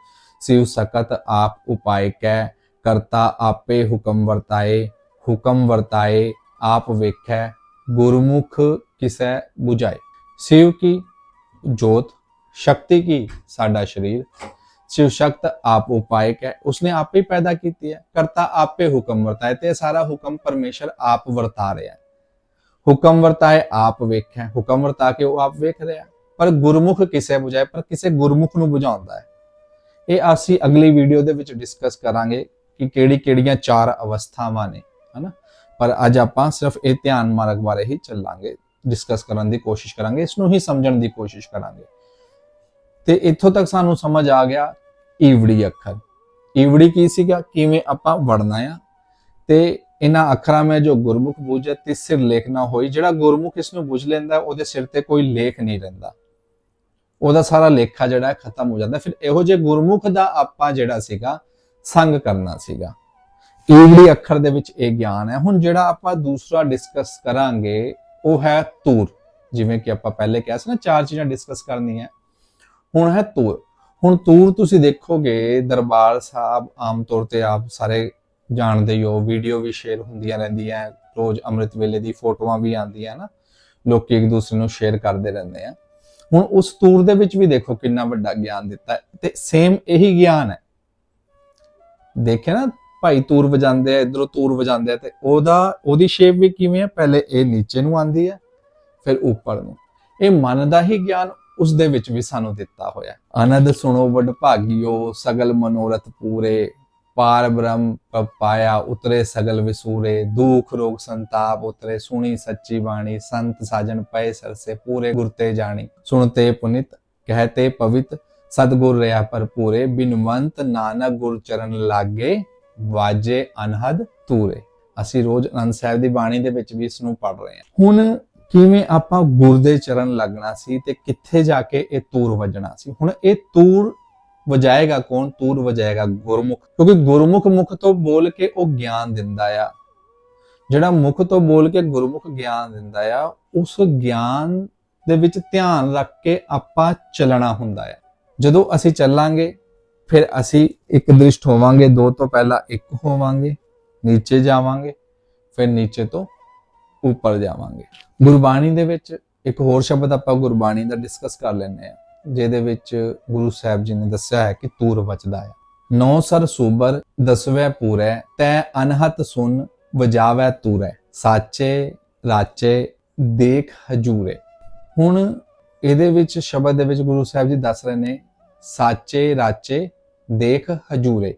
ਸਿਵ ਸਕਤ ਆਪ ਉਪਾਇ ਕੈ, ਕਰਤਾ ਆਪੇ ਹੁਕਮ ਵਰਤਾਏ ਹੁਕਮ ਵਰਤਾਏ ਆਪ ਵੇਖੈ, ਗੁਰਮੁਖ ਕਿਸੈ 부ਝਾਏ ਸਿਵ ਕੀ ਜੋਤ ਸ਼ਕਤੀ ਕੀ ਸਾਡਾ ਸਰੀਰ शिव शक्त आप उपाय है उसने आप ही पैदा की है करता आप पे हुक्म वर्ताए ते सारा हुक्म परमेश्वर आप वर्ता रहा है हुक्म वर्ताए आप वेख है हुक्म वर्ता के वो आप वेख रहे हैं ਪਰ ਗੁਰਮੁਖ ਕਿਸੇ ਬੁਝਾਏ ਪਰ ਕਿਸੇ ਗੁਰਮੁਖ ਨੂੰ ਬੁਝਾਉਂਦਾ ਹੈ ਇਹ ਅਸੀਂ ਅਗਲੀ ਵੀਡੀਓ ਦੇ ਵਿੱਚ ਡਿਸਕਸ ਕਰਾਂਗੇ ਕਿ ਕਿਹੜੀ ਕਿਹੜੀਆਂ ਚਾਰ ਅਵਸਥਾਵਾਂ ਨੇ ਹਨਾ ਪਰ ਅੱਜ ਆਪਾਂ ਸਿਰਫ ਇਹ ਧਿਆਨ ਮਾਰਗ ਬਾਰੇ ਹੀ ਚੱਲਾਂਗੇ ਡਿਸਕਸ ਕਰਨ ਦੀ ਕੋਸ਼ਿਸ਼ ਕਰਾਂਗੇ ਇਸ ਨੂੰ ਹੀ ਸਮਝਣ ਦੀ ਕੋਸ਼ਿਸ਼ ਕਰਾਂਗੇ ਤੇ ਇੱਥੋਂ ਤੱਕ ਸਾਨੂੰ ਸਮਝ ਆ ਗਿਆ ਈਵੜੀ ਅੱਖਰ। ਈਵੜੀ ਕੀ ਸੀਗਾ? ਕਿਵੇਂ ਆਪਾਂ ਵੜਨਾ ਆ? ਤੇ ਇਹਨਾਂ ਅੱਖਰਾਂ ਮੈਂ ਜੋ ਗੁਰਮੁਖ ਬੂਝੇ ਤੇ ਸਿਰ ਲੇਖ ਨਾ ਹੋਈ, ਜਿਹੜਾ ਗੁਰਮੁਖ ਇਸ ਨੂੰ ਬੁਝ ਲੈਂਦਾ, ਉਹਦੇ ਸਿਰ ਤੇ ਕੋਈ ਲੇਖ ਨਹੀਂ ਰਹਿੰਦਾ। ਉਹਦਾ ਸਾਰਾ ਲੇਖਾ ਜਿਹੜਾ ਖਤਮ ਹੋ ਜਾਂਦਾ। ਫਿਰ ਇਹੋ ਜਿਹੇ ਗੁਰਮੁਖ ਦਾ ਆਪਾਂ ਜਿਹੜਾ ਸੀਗਾ, ਸੰਗ ਕਰਨਾ ਸੀਗਾ। ਈਵੜੀ ਅੱਖਰ ਦੇ ਵਿੱਚ ਇਹ ਗਿਆਨ ਹੈ। ਹੁਣ ਜਿਹੜਾ ਆਪਾਂ ਦੂਸਰਾ ਡਿਸਕਸ ਕਰਾਂਗੇ, ਉਹ ਹੈ ਤੂਰ। ਜਿਵੇਂ ਕਿ ਆਪਾਂ ਪਹਿਲੇ ਕਿਹਾ ਸੀ ਨਾ, ਚਾਰ ਚੀਜ਼ਾਂ ਡਿਸਕਸ ਕਰਨੀਆਂ। ਹੁਣ ਹੈ ਤੂਰ ਹੁਣ ਤੂਰ ਤੁਸੀਂ ਦੇਖੋਗੇ, ਦਰਬਾਰ ਸਾਹਿਬ ਆਮ ਤੌਰ ਤੇ ਆਪ ਸਾਰੇ ਜਾਣਦੇ ਹੀ ਹੋ, ਵੀਡੀਓ ਵੀ ਸ਼ੇਅਰ ਹੁੰਦੀਆਂ ਰਹਿੰਦੀਆਂ, ਰੋਜ਼ ਅੰਮ੍ਰਿਤ ਵੇਲੇ ਦੀ ਫੋਟੋਆਂ ਵੀ ਆਉਂਦੀਆਂ ਨਾ, ਲੋਕੀ ਇੱਕ ਦੂਸਰੇ ਨੂੰ ਸ਼ੇਅਰ ਕਰਦੇ ਰਹਿੰਦੇ ਆ। ਹੁਣ ਉਸ ਤੂਰ ਦੇ ਵਿੱਚ ਵੀ ਦੇਖੋ ਕਿੰਨਾ ਵੱਡਾ ਗਿਆਨ ਦਿੱਤਾ ਤੇ ਸੇਮ ਇਹੀ ਗਿਆਨ ਹੈ। ਦੇਖਿਆ ਨਾ, ਭਾਈ ਤੂਰ ਵਜਾਉਂਦੇ ਆ, ਇਧਰੋਂ ਤੂਰ ਵਜਾਉਂਦੇ ਆ, ਤੇ ਉਹਦਾ, ਉਹਦੀ ਸ਼ੇਪ ਵੀ ਕਿਵੇਂ ਹੈ ਪਹਿਲੇ ਇਹ ਨੀਚੇ ਨੂੰ ਆਂਦੀ ਹੈ ਫਿਰ ਉੱਪਰ ਨੂੰ। ਇਹ ਮਨ ਦਾ ਹੀ ਗਿਆਨ ਉਸ ਦੇ ਵਿੱਚ ਵੀ ਸਾਨੂੰ ਦਿੱਤਾ ਹੋਇਆ ਹੈ। ਆਨੰਦ ਸੁਣੋ ਵਡ ਭਾਗਿਓ, ਸਗਲ ਮਨੋਰਥ ਪੂਰੇ। ਪਾਰ ਬ੍ਰਹਮ ਪਾਇਆ, ਉਤਰੇ ਸਗਲ ਵਿਸੂਰੇ। ਦੁਖ, ਰੋਗ, ਸੰਤਾਪ ਉਤਰੇ, ਸੁਣੀ ਸੱਚੀ ਬਾਣੀ। ਸੰਤ ਸਾਜਣ ਪਏ ਸਰਸੇ, ਪੂਰੇ ਗੁਰਤੇ ਜਾਣੀ। ਸੁਣਤੇ ਪੁਨਿਤ ਕਹਤੇ ਪਵਿੱਤ। ਸਤਗੁਰ ਰਿਆ ਭਰਪੂਰੇ। ਬਿਨਵੰਤ ਨਾਨਕ ਗੁਰ ਚਰਨ ਲਾਗੇ, ਵਾਜੇ ਅਨਹਦ ਤੂਰੇ। ਅਸੀਂ ਰੋਜ਼ ਅਨੰਦ ਸਾਹਿਬ ਦੀ ਬਾਣੀ ਦੇ ਵਿੱਚ ਵੀ ਇਸ ਨੂੰ ਪੜ ਰਹੇ ਹਾਂ। ਹੁਣ ਕਿਵੇਂ ਆਪਾਂ ਗੁਰ ਦੇ ਚਰਨ ਲੱਗਣਾ ਸੀ ਤੇ ਕਿੱਥੇ ਜਾ ਕੇ ਇਹ ਤੂਰ ਵੱਜਣਾ ਸੀ? ਹੁਣ ਇਹ ਤੂਰ ਵਜਾਏਗਾ ਕੌਣ? ਤੂਰ ਵਜਾਏਗਾ ਗੁਰਮੁਖ, ਕਿਉਂਕਿ ਗੁਰਮੁਖ ਮੁਖ ਤੋਂ ਬੋਲ ਕੇ ਉਹ ਗਿਆਨ ਦਿੰਦਾ ਆ। ਜਿਹੜਾ ਮੁਖ ਤੋਂ ਬੋਲ ਕੇ ਗੁਰਮੁਖ ਗਿਆਨ ਦਿੰਦਾ ਆ, ਉਸ ਗਿਆਨ ਦੇ ਵਿੱਚ ਧਿਆਨ ਰੱਖ ਕੇ ਆਪਾਂ ਚੱਲਣਾ ਹੁੰਦਾ ਆ। ਜਦੋਂ ਅਸੀਂ ਚੱਲਾਂਗੇ, ਫਿਰ ਅਸੀਂ ਇੱਕ ਦ੍ਰਿਸ਼ਟ ਹੋਵਾਂਗੇ, ਦੋ ਤੋਂ ਪਹਿਲਾਂ ਇੱਕ ਹੋਵਾਂਗੇ, ਨੀਚੇ ਜਾਵਾਂਗੇ, ਫਿਰ ਨੀਚੇ ਤੋਂ ਉੱਪਰ ਜਾਵਾਂਗੇ। ਗੁਰਬਾਣੀ ਦੇ ਵਿੱਚ ਇੱਕ ਹੋਰ ਸ਼ਬਦ ਆਪਾਂ ਗੁਰਬਾਣੀ ਦਾ ਡਿਸਕਸ ਕਰ ਲੈਂਦੇ ਆ ਜਿਹਦੇ ਵਿੱਚ ਗੁਰੂ ਸਾਹਿਬ ਜੀ ਨੇ ਦੱਸਿਆ ਹੈ ਕਿ ਤੂਰ ਬਚਦਾ ਹੈ ਨੌ ਸਰ ਸੂਬਰ ਦਸਵੇਂ ਪੂਰੈ, ਤੈ ਅਨਹਤ ਸੁਨ ਵਜਾਵੈ ਤੂਰੈ, ਸਾਚੇ ਰਾਚੇ ਦੇਖ ਹਜੂਰੇ। ਹੁਣ ਇਹਦੇ ਵਿੱਚ ਸ਼ਬਦ ਦੇ ਵਿੱਚ ਗੁਰੂ ਸਾਹਿਬ ਜੀ ਦੱਸ ਰਹੇ ਨੇ, ਸਾਚੇ ਰਾਚੇ ਦੇਖ ਹਜੂਰੇ।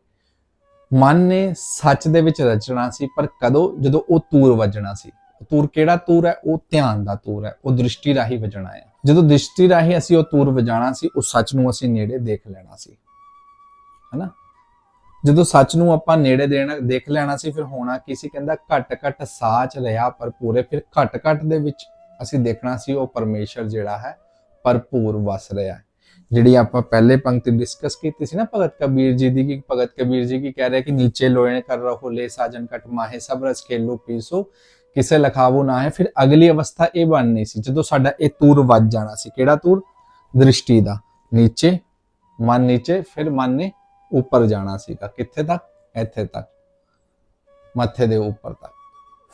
ਮਨ ਨੇ ਸੱਚ ਦੇ ਵਿੱਚ ਰਚਣਾ ਸੀ, ਪਰ ਕਦੋਂ? ਜਦੋਂ ਉਹ ਤੂਰ ਵੱਜਣਾ ਸੀ। ਤੂਰ ਕਿਹੜਾ ਤੂਰ ਹੈ? ਉਹ ਧਿਆਨ ਦਾ ਤੂਰ ਹੈ। ਉਹ ਦ੍ਰਿਸ਼ਟੀ ਰਾਹੀਂ ਵਜਣਾ ਹੈ। ਜਦੋਂ ਦ੍ਰਿਸ਼ਟੀ ਰਾਹੀ ਅਸੀਂ ਉਹ ਤੂਰ ਵਜਾਣਾ ਸੀ ਉਸ ਸੱਚ ਨੂੰ ਅਸੀਂ ਨੇੜੇ ਦੇਖ ਲੈਣਾ ਸੀ। ਹੈਨਾ? ਜਦੋਂ ਸੱਚ ਨੂੰ ਆਪਾਂ ਨੇੜੇ ਦੇਣਾ, ਦੇਖ ਲੈਣਾ ਸੀ, ਫਿਰ ਹੋਣਾ ਕੀ ਸੀ? ਕਹਿੰਦਾ ਘਟ ਘਟ ਸਾਚ ਰਿਹਾ, ਪਰ ਪੂਰੇ ਫਿਰ ਘਟ ਘਟ ਦੇ ਵਿੱਚ ਅਸੀਂ ਦੇਖਣਾ ਸੀ, ਉਹ ਪਰਮੇਸ਼ਰ ਜਿਹੜਾ ਹੈ, ਭਰਪੂਰ ਵਸ ਰਿਹਾ ਹੈ। ਜਿਹੜੀ ਆਪਾਂ ਪਹਿਲੇ ਪੰਕਤੀ ਡਿਸਕਸ ਕੀਤੀ ਸੀ ਨਾ ਭਗਤ ਕਬੀਰ ਜੀ ਦੀ, ਕਿ ਭਗਤ ਕਬੀਰ ਜੀ ਕੀ ਕਹਿ ਰਹੇ ਕਿ ਨੀਚੇ ਲੋਏ ਕਰ ਰਹੋ ਲੈ ਸਾਜਨ ਕਟ ਮਾਹੇ, ਸਭ ਰਸ ਖੇਲੋ ਪੀਸੋ। ਕਿਸੇ ਲਖਾਵੋ ਨਾ ਹੈ, ਫਿਰ ਅਗਲੀ ਅਵਸਥਾ ਇਹ ਬਣਨੀ ਸੀ, ਜਦੋਂ ਸਾਡਾ ਇਹ ਤੂਰ ਵੱਜ ਜਾਣਾ ਸੀ। ਕਿਹੜਾ ਤੂਰ? ਦ੍ਰਿਸ਼ਟੀ ਦਾ। ਨੀਚੇ, ਮਨ ਨੀਚੇ, ਫਿਰ ਮਨ ਨੇ ਉੱਪਰ ਜਾਣਾ ਸੀਗਾ। ਕਿੱਥੇ ਤੱਕ? ਇੱਥੇ ਤੱਕ। ਮੱਥੇ ਦੇ ਉੱਪਰ ਤੱਕ।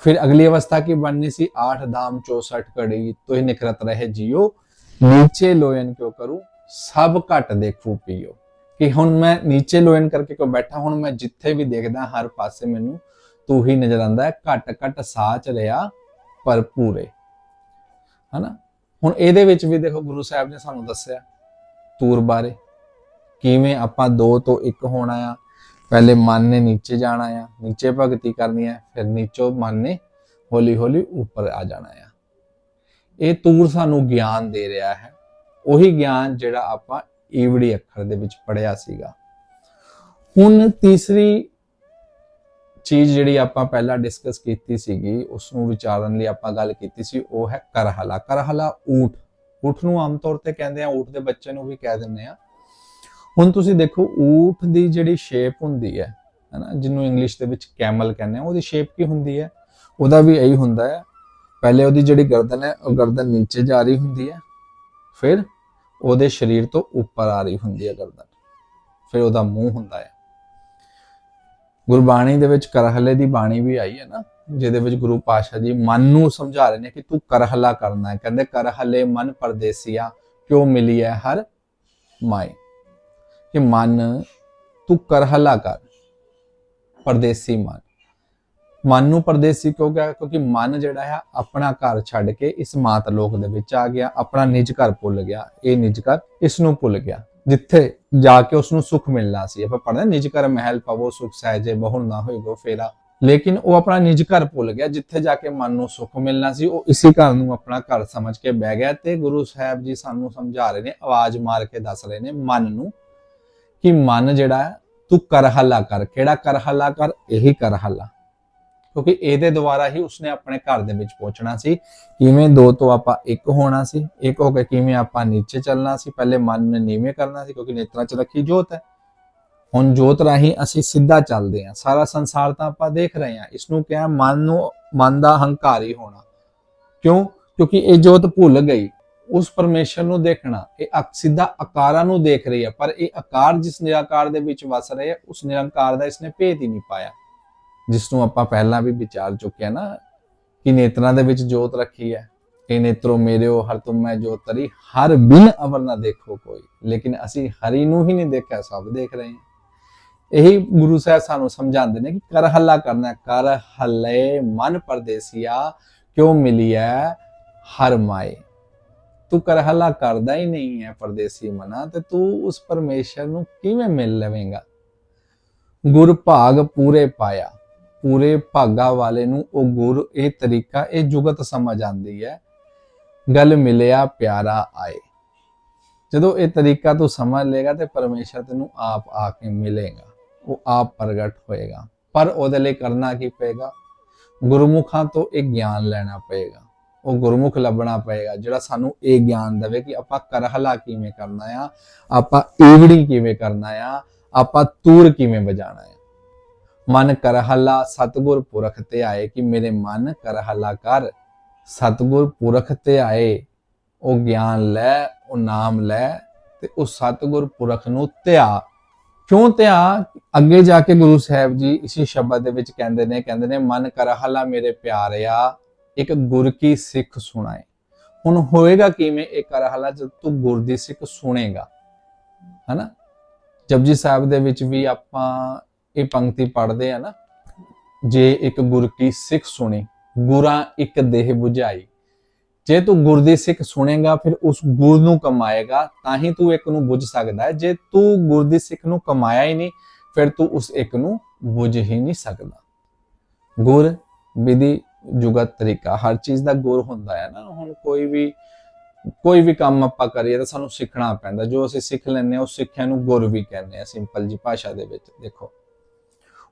फिर अगली अवस्था की बननी सी आठ धाम चौसठ कड़ी तो ही निकरत रहे जियो नीचे लोयन क्यों करूं सब घट देखू पियो कि हूं मैं नीचे लोयन करके क्यों बैठा हूं मैं जिथे भी देखदा हर पासे ਤੂੰ ਹੀ ਨਜ਼ਰ ਆਂਦਾ ਹੈ, ਘੱਟ ਘੱਟ ਸਾਹ ਚ ਰਿਹਾ ਪਰ ਪੂਰੇ। ਹਨਾ? ਹੁਣ ਇਹਦੇ ਵਿੱਚ ਵੀ ਦੇਖੋ ਗੁਰੂ ਸਾਹਿਬ ਨੇ ਸਾਨੂੰ ਦੱਸਿਆ, ਤੂਰ ਬਾਰੇ, ਕਿਵੇਂ ਆਪਾਂ ਦੋ ਤੋਂ ਇੱਕ ਹੋਣਾ ਆ ਪਹਿਲੇ ਮਨ ਨੇ ਨੀਚੇ ਜਾਣਾ ਆ ਨੀਚੇ ਭਗਤੀ ਕਰਨੀ ਹੈ, ਫਿਰ ਨੀਚੋ ਮਨ ਨੇ ਹੌਲੀ ਹੌਲੀ ਉੱਪਰ ਆ ਜਾਣਾ ਆ ਇਹ ਤੂਰ ਸਾਨੂੰ ਗਿਆਨ ਦੇ ਰਿਹਾ ਹੈ। ਉਹੀ ਗਿਆਨ ਜਿਹੜਾ ਆਪਾਂ ਈਵੜੀ ਅੱਖਰ ਦੇ ਵਿੱਚ ਪੜਿਆ ਸੀਗਾ। ਹੁਣ ਤੀਸਰੀ ਚੀਜ਼ ਜਿਹੜੀ ਆਪਾਂ ਪਹਿਲਾਂ ਡਿਸਕਸ ਕੀਤੀ ਸੀਗੀ ਉਸ ਨੂੰ ਵਿਚਾਰਨ ਲਈ ਆਪਾਂ ਗੱਲ ਕੀਤੀ ਸੀ, ਉਹ ਹੈ ਕਰਹਲਾ। ਕਰਹਲਾ ਊਠ। ਊਠ ਨੂੰ ਆਮ ਤੌਰ ਤੇ ਕਹਿੰਦੇ ਆ, ਊਠ ਦੇ ਬੱਚੇ ਨੂੰ ਵੀ ਕਹਿ ਦਿੰਦੇ ਆ। ਹੁਣ ਤੁਸੀਂ ਦੇਖੋ, ਊਠ ਦੀ ਜਿਹੜੀ ਸ਼ੇਪ ਹੁੰਦੀ ਹੈ, ਹੈਨਾ, ਜਿਹਨੂੰ ਇੰਗਲਿਸ਼ ਦੇ ਵਿੱਚ ਕੈਮਲ ਕਹਿੰਦੇ ਆ, ਉਹਦੀ ਸ਼ੇਪ ਕੀ ਹੁੰਦੀ ਹੈ? ਉਹਦਾ ਵੀ ਇਹੀ ਹੁੰਦਾ ਹੈ। ਪਹਿਲੇ ਉਹਦੀ ਜਿਹੜੀ ਗਰਦਨ ਹੈ, ਉਹ ਗਰਦਨ ਨੀਚੇ ਜਾ ਰਹੀ ਹੁੰਦੀ ਹੈ। ਫਿਰ ਉਹਦੇ ਸਰੀਰ ਤੋਂ ਉੱਪਰ ਆ ਰਹੀ ਹੁੰਦੀ ਹੈ ਗਰਦਨ। ਫਿਰ ਉਹਦਾ ਮੂੰਹ ਹੁੰਦਾ ਹੈ। ਗੁਰਬਾਣੀ ਦੇ ਵਿੱਚ ਕਰਹਲੇ ਦੀ ਬਾਣੀ ਵੀ ਆਈ ਹੈ ਨਾ, ਜਿਹਦੇ ਵਿੱਚ ਗੁਰੂ ਪਾਸ਼ਾ ਜੀ ਮਨ ਨੂੰ ਸਮਝਾ ਰਹੇ ਨੇ ਕਿ ਤੂੰ ਕਰਹਲਾ ਕਰਨਾ ਹੈ। ਕਹਿੰਦੇ, ਕਰਹਲੇ ਮਨ ਪਰਦੇਸੀਆ, ਕਿਉਂ ਮਿਲੀ ਹੈ ਹਰ ਮਾਏ? ਕਿ ਮਨ, ਤੂੰ ਕਰਹਲਾ ਕਰ, ਪਰਦੇਸੀ ਮਨ। ਮਨ ਨੂੰ ਪਰਦੇਸੀ ਕਿਉਂ ਗਿਆ ਕਿਉਂਕਿ ਮਨ ਜਿਹੜਾ ਹੈ, ਆਪਣਾ ਘਰ ਛੱਡ ਕੇ ਇਸ ਮਾਤ ਲੋਕ ਦੇ ਵਿੱਚ ਆ ਗਿਆ, ਆਪਣਾ ਨਿਜ ਘਰ ਭੁੱਲ ਗਿਆ, ਇਹ ਨਿਜ ਘਰ ਇਸ ਨੂੰ ਭੁੱਲ ਗਿਆ। ਜਿੱਥੇ ਜਾ ਕੇ ਉਸ ਨੂੰ ਸੁੱਖ ਮਿਲਣਾ ਸੀ। ਆਪਾਂ ਪੜ੍ਹਦੇ ਹਾਂ, ਨਿਜ ਘਰ ਮਹਿਲ ਪਵੋ ਸੁਖ ਸਹਿਜੇ ਬਹੁ ਨਾ ਹੋਏਗੋ ਫੇਰਾ। ਲੇਕਿਨ ਉਹ ਆਪਣਾ ਨਿਜ ਘਰ ਭੁੱਲ ਗਿਆ ਜਿੱਥੇ ਜਾ ਕੇ ਮਨ ਨੂੰ ਸੁੱਖ ਮਿਲਣਾ ਸੀ ਉਹ ਇਸੇ ਘਰ ਨੂੰ ਆਪਣਾ ਘਰ ਸਮਝ ਕੇ ਬਹਿ ਗਿਆ ਤੇ ਗੁਰੂ ਸਾਹਿਬ ਜੀ ਸਾਨੂੰ ਸਮਝਾ ਰਹੇ ਨੇ ਆਵਾਜ਼ ਮਾਰ ਕੇ ਦੱਸ ਰਹੇ ਨੇ ਮਨ ਨੂੰ ਕਿ ਮਨ ਜਿਹੜਾ ਹੈ ਤੂੰ ਕਰਹਲਾ ਕਰ। ਕਿਹੜਾ ਕਰ ਹੱਲਾ ਕਰ? ਇਹੀ ਕਰਹਲਾ ਕਿਉਂਕਿ ਇਹਦੇ ਦੁਆਰਾ ਹੀ ਉਸਨੇ ਆਪਣੇ ਘਰ ਦੇ ਵਿੱਚ ਪਹੁੰਚਣਾ ਸੀ। ਕਿਵੇਂ ਦੋ ਤੋਂ ਆਪਾਂ ਇੱਕ ਹੋਣਾ ਸੀ, ਇੱਕ ਹੋ ਕੇ ਕਿਵੇਂ ਆਪਾਂ ਨੀਚੇ ਚੱਲਣਾ ਸੀ, ਪਹਿਲੇ ਮਨ ਨੂੰ ਨੀਵੇਂ ਕਰਨਾ ਸੀ ਕਿਉਂਕਿ ਨੇਤਰਾਂ 'ਚ ਰੱਖੀ ਜੋਤ ਹੈ। ਹੁਣ ਜੋਤ ਰਾਹੀਂ ਅਸੀਂ ਸਿੱਧਾ ਚੱਲਦੇ ਹਾਂ। ਸਾਰਾ ਸੰਸਾਰ ਤਾਂ ਆਪਾਂ ਦੇਖ ਰਹੇ ਹਾਂ। ਇਸ ਨੂੰ ਕਿਹਾ ਮਨ ਨੂੰ, ਮਨ ਦਾ ਹੰਕਾਰੀ ਹੋਣਾ। ਕਿਉਂ? ਕਿਉਂਕਿ ਇਹ ਜੋਤ ਭੁੱਲ ਗਈ। ਉਸ ਪਰਮੇਸ਼ਰ ਨੂੰ ਦੇਖਣਾ। ਇਹ ਸਿੱਧਾ ਆਕਾਰਾਂ ਨੂੰ ਦੇਖ ਰਹੀ ਹੈ। ਪਰ ਇਹ ਆਕਾਰ ਜਿਸ ਨਿਰਾਕਾਰ ਦੇ ਵਿੱਚ ਵਸ ਰਹੇ ਹੈ, ਉਸ ਨਿਰੰਕਾਰ ਦਾ ਇਸਨੇ ਭੇਦ ਹੀ ਨਹੀਂ ਪਾਇਆ। ਜਿਸ ਨੂੰ ਆਪਾਂ ਪਹਿਲਾਂ ਵੀ ਵਿਚਾਰ ਚੁੱਕੇ ਹਾਂ ਨਾ, ਕਿ ਨੇਤਰਾਂ ਦੇ ਵਿੱਚ ਜੋਤ ਰੱਖੀ ਹੈ। ਇਹ ਨੇਤਰੋ ਮੇਰਿਓ ਹਰ ਤੁਮ ਮੈਂ ਜੋਤ ਤਰੀ ਹਰ ਬਿਨ ਅਵਰ ਨਾ ਦੇਖੋ ਕੋਈ। ਲੇਕਿਨ ਅਸੀਂ ਹਰੀ ਨੂੰ ਹੀ ਨਹੀਂ ਦੇਖਿਆ, ਸਭ ਦੇਖ ਰਹੇ ਹਾਂ। ਇਹੀ ਗੁਰੂ ਸਾਹਿਬ ਸਾਨੂੰ ਸਮਝਾਉਂਦੇ ਨੇ ਕਿ ਕਰ ਹੱਲਾ ਕਰਨਾ ਕਰ ਹੱਲੇ ਮਨ ਪਰਦੇਸੀਆ, ਕਿਉਂ ਮਿਲੀ ਹੈ? ਹਰ ਮਾਏ। ਤੂੰ ਕਰ ਹੱਲਾ ਕਰਦਾ ਹੀ ਨਹੀਂ ਹੈ ਪਰਦੇਸੀ ਮਨਾ, ਤੇ ਤੂੰ ਉਸ ਪਰਮੇਸ਼ਰ ਨੂੰ ਕਿਵੇਂ ਮਿਲ ਲਵੇਂਗਾ? ਗੁਰ ਭਾਗ ਪੂਰੇ ਪਾਇਆ। ਪੂਰੇ ਭਾਗਾ ਵਾਲੇ ਨੂੰ ਉਹ ਗੁਰ, ਇਹ ਤਰੀਕਾ, ਇਹ ਜੁਗਤ ਸਮਝ ਆਂਦੀ ਹੈ। ਗੱਲ ਮਿਲਿਆ, ਪਿਆਰਾ ਆਏ। ਜਦੋਂ ਇਹ ਤਰੀਕਾ ਤੂੰ ਸਮਝ ਲੇਗਾ ਤੇ ਪਰਮੇਸ਼ਰ ਤੈਨੂੰ ਆਪ ਆ ਕੇ ਮਿਲੇਗਾ। ਉਹ ਆਪ ਪ੍ਰਗਟ ਹੋਏਗਾ। ਪਰ ਉਹਦੇ ਲਈ ਕਰਨਾ ਕੀ ਪਏਗਾ? ਗੁਰਮੁਖਾਂ ਤੋਂ ਇਹ ਗਿਆਨ ਲੈਣਾ ਪਏਗਾ। ਉਹ ਗੁਰਮੁਖ ਲੱਭਣਾ ਪਏਗਾ, ਜਿਹੜਾ ਸਾਨੂੰ ਇਹ ਗਿਆਨ ਦੇਵੇ ਕਿ ਆਪਾਂ ਕਰਹਲਾ ਕਿਵੇਂ ਕਰਨਾ ਆ, ਆਪਾਂ ਈਵੜੀ ਕਿਵੇਂ ਕਰਨਾ ਆ, ਆਪਾਂ ਤੂਰ ਕਿਵੇਂ ਵਜਾਣਾ ਆ। ਮਨ ਕਰਹਲਾ ਸਤਗੁਰ ਪੁਰਖ ਤੇ ਆਏ ਕਿ ਮੇਰੇ ਮਨ ਕਰਹਲਾ ਕਰ। ਸਤਗੁਰ ਪੁਰਖ ਤੇ ਆਏ, ਉਹ ਗਿਆਨ ਲੈ, ਉਹ ਨਾਮ ਲੈ ਤੇ ਉਹ ਸਤਗੁਰ ਪੁਰਖ ਨੂੰ ਧਿਆ। ਕਿਉਂ ਧਿਆ? ਅੱਗੇ ਜਾ ਕੇ ਗੁਰੂ ਸਾਹਿਬ ਜੀ ਇਸੇ ਸ਼ਬਦ ਦੇ ਵਿੱਚ ਕਹਿੰਦੇ ਨੇ ਕਹਿੰਦੇ ਨੇ, ਮਨ ਕਰਹਲਾ ਮੇਰੇ ਪਿਆਰਿਆ ਇੱਕ ਗੁਰ ਕੀ ਸਿੱਖ ਸੁਣਾਏ। ਹੁਣ ਹੋਏਗਾ ਕਿਵੇਂ ਇਹ ਕਰਹਲਾ ਜਦ ਤੂੰ ਗੁਰ ਦੀ ਸਿੱਖ ਸੁਣੇਗਾ? ਹਨਾ? ਜਪਜੀ ਸਾਹਿਬ ਦੇ ਵਿੱਚ ਵੀ ਆਪਾਂ ਇਹ ਪੰਕਤੀ ਪੜ੍ਹਦੇ ਆ ਨਾ, ਜੇ ਇੱਕ ਗੁਰ ਕੀ ਸਿੱਖ ਸੁਣੀ, ਗੁਰਾਂ ਇੱਕ ਦੇਹ 부ਝਾਈ ਜੇ ਤੂੰ ਗੁਰ ਦੀ ਸਿੱਖ ਸੁਣੇਗਾ, ਫਿਰ ਉਸ ਗੁਰ ਨੂੰ ਕਮਾਏਗਾ, ਤਾਂ ਹੀ ਤੂੰ ਇੱਕ ਨੂੰ ਬੁੱਝ ਸਕਦਾ ਹੈ। ਜੇ ਤੂੰ ਗੁਰ ਦੀ ਸਿੱਖ ਨੂੰ ਕਮਾਇਆ ਹੀ ਨਹੀਂ, ਫਿਰ ਤੂੰ ਉਸ ਇੱਕ ਨੂੰ ਬੁੱਝ ਹੀ ਨਹੀਂ ਸਕਦਾ। ਗੁਰ ਵਿਧੀ ਜੁਗਤ ਤਰੀਕਾ, ਹਰ ਚੀਜ਼ ਦਾ ਗੁਰ ਹੁੰਦਾ ਹੈ ਨਾ। ਹੁਣ ਕੋਈ ਵੀ ਕੋਈ ਵੀ ਕੰਮ ਆਪਾਂ ਕਰੀਏ ਤਾਂ ਸਾਨੂੰ ਸਿੱਖਣਾ ਪੈਂਦਾ। ਜੋ ਅਸੀਂ ਸਿੱਖ ਲੈਂਦੇ ਹਾਂ ਉਸ ਸਿੱਖਿਆ ਨੂੰ ਗੁਰ ਵੀ ਕਹਿੰਦੇ ਆ, ਸਿੰਪਲ ਜੀ ਭਾਸ਼ਾ ਦੇ ਵਿੱਚ। ਦੇਖੋ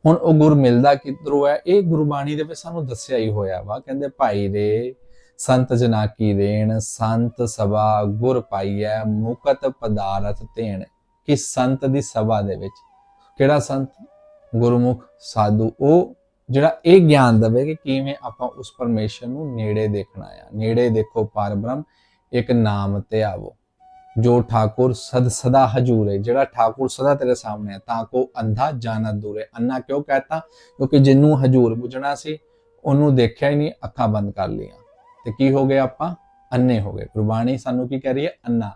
ਹੁਣ ਉਹ ਗੁਰ ਮਿਲਦਾ ਕਿੱਧਰੋਂ ਹੈ? ਇਹ ਗੁਰਬਾਣੀ ਦੇ ਵਿੱਚ ਸਾਨੂੰ ਦੱਸਿਆ ਹੀ ਹੋਇਆ ਵਾ, ਕਹਿੰਦੇ ਭਾਈ ਦੇ ਸੰਤ ਜਨਾ ਕੀ ਰੇਣ, ਸੰਤ ਸਭਾ ਗੁਰ ਪਾਈਐ, ਮੁਕਤ ਪਦਾਰਥ ਤੇਣ ਕਿ ਸੰਤ ਦੀ ਸਭਾ ਦੇ ਵਿੱਚ ਕਿਹੜਾ ਸੰਤ? ਗੁਰਮੁਖ, ਸਾਧੂ। ਉਹ ਜਿਹੜਾ ਇਹ ਗਿਆਨ ਦੇਵੇ ਕਿ ਕਿਵੇਂ ਆਪਾਂ ਉਸ ਪਰਮੇਸ਼ਰ ਨੂੰ ਨੇੜੇ ਦੇਖਣਾ ਆ। ਨੇੜੇ ਦੇਖੋ ਪਰਬ੍ਰਹਮ ਇੱਕ ਨਾਮ ਤੇ ਆਵੋ। ਜੋ ਠਾਕੁਰ ਸਦ ਸਦਾ ਹਜ਼ੂਰ ਹੈ, ਜਿਹੜਾ ਠਾਕੁਰ ਸਦਾ ਤੇਰੇ ਸਾਹਮਣੇ ਹੈ, ਤਾਂ ਕੋ ਅੰਧਾ ਜਾਣਾ ਦੂਰੇ ਅੰਨਾ ਕਿਉਂ ਕਹਤਾ? ਕਿਉਂਕਿ ਜਿੰਨੂੰ ਹਜੂਰ ਬੁਝਣਾ ਸੀ, ਉਹਨੂੰ ਦੇਖਿਆ ਹੀ ਨਹੀਂ, ਅੱਖਾਂ ਬੰਦ ਕਰ ਲਈਆਂ। ਤੇ ਕੀ ਹੋ ਗਏ ਆਪਾਂ? ਅੰਨੇ ਹੋ ਗਏ। ਗੁਰਬਾਣੀ ਸਾਨੂੰ ਕੀ ਕਹਿ ਰਹੀ ਹੈ? ਅੰਨਾ।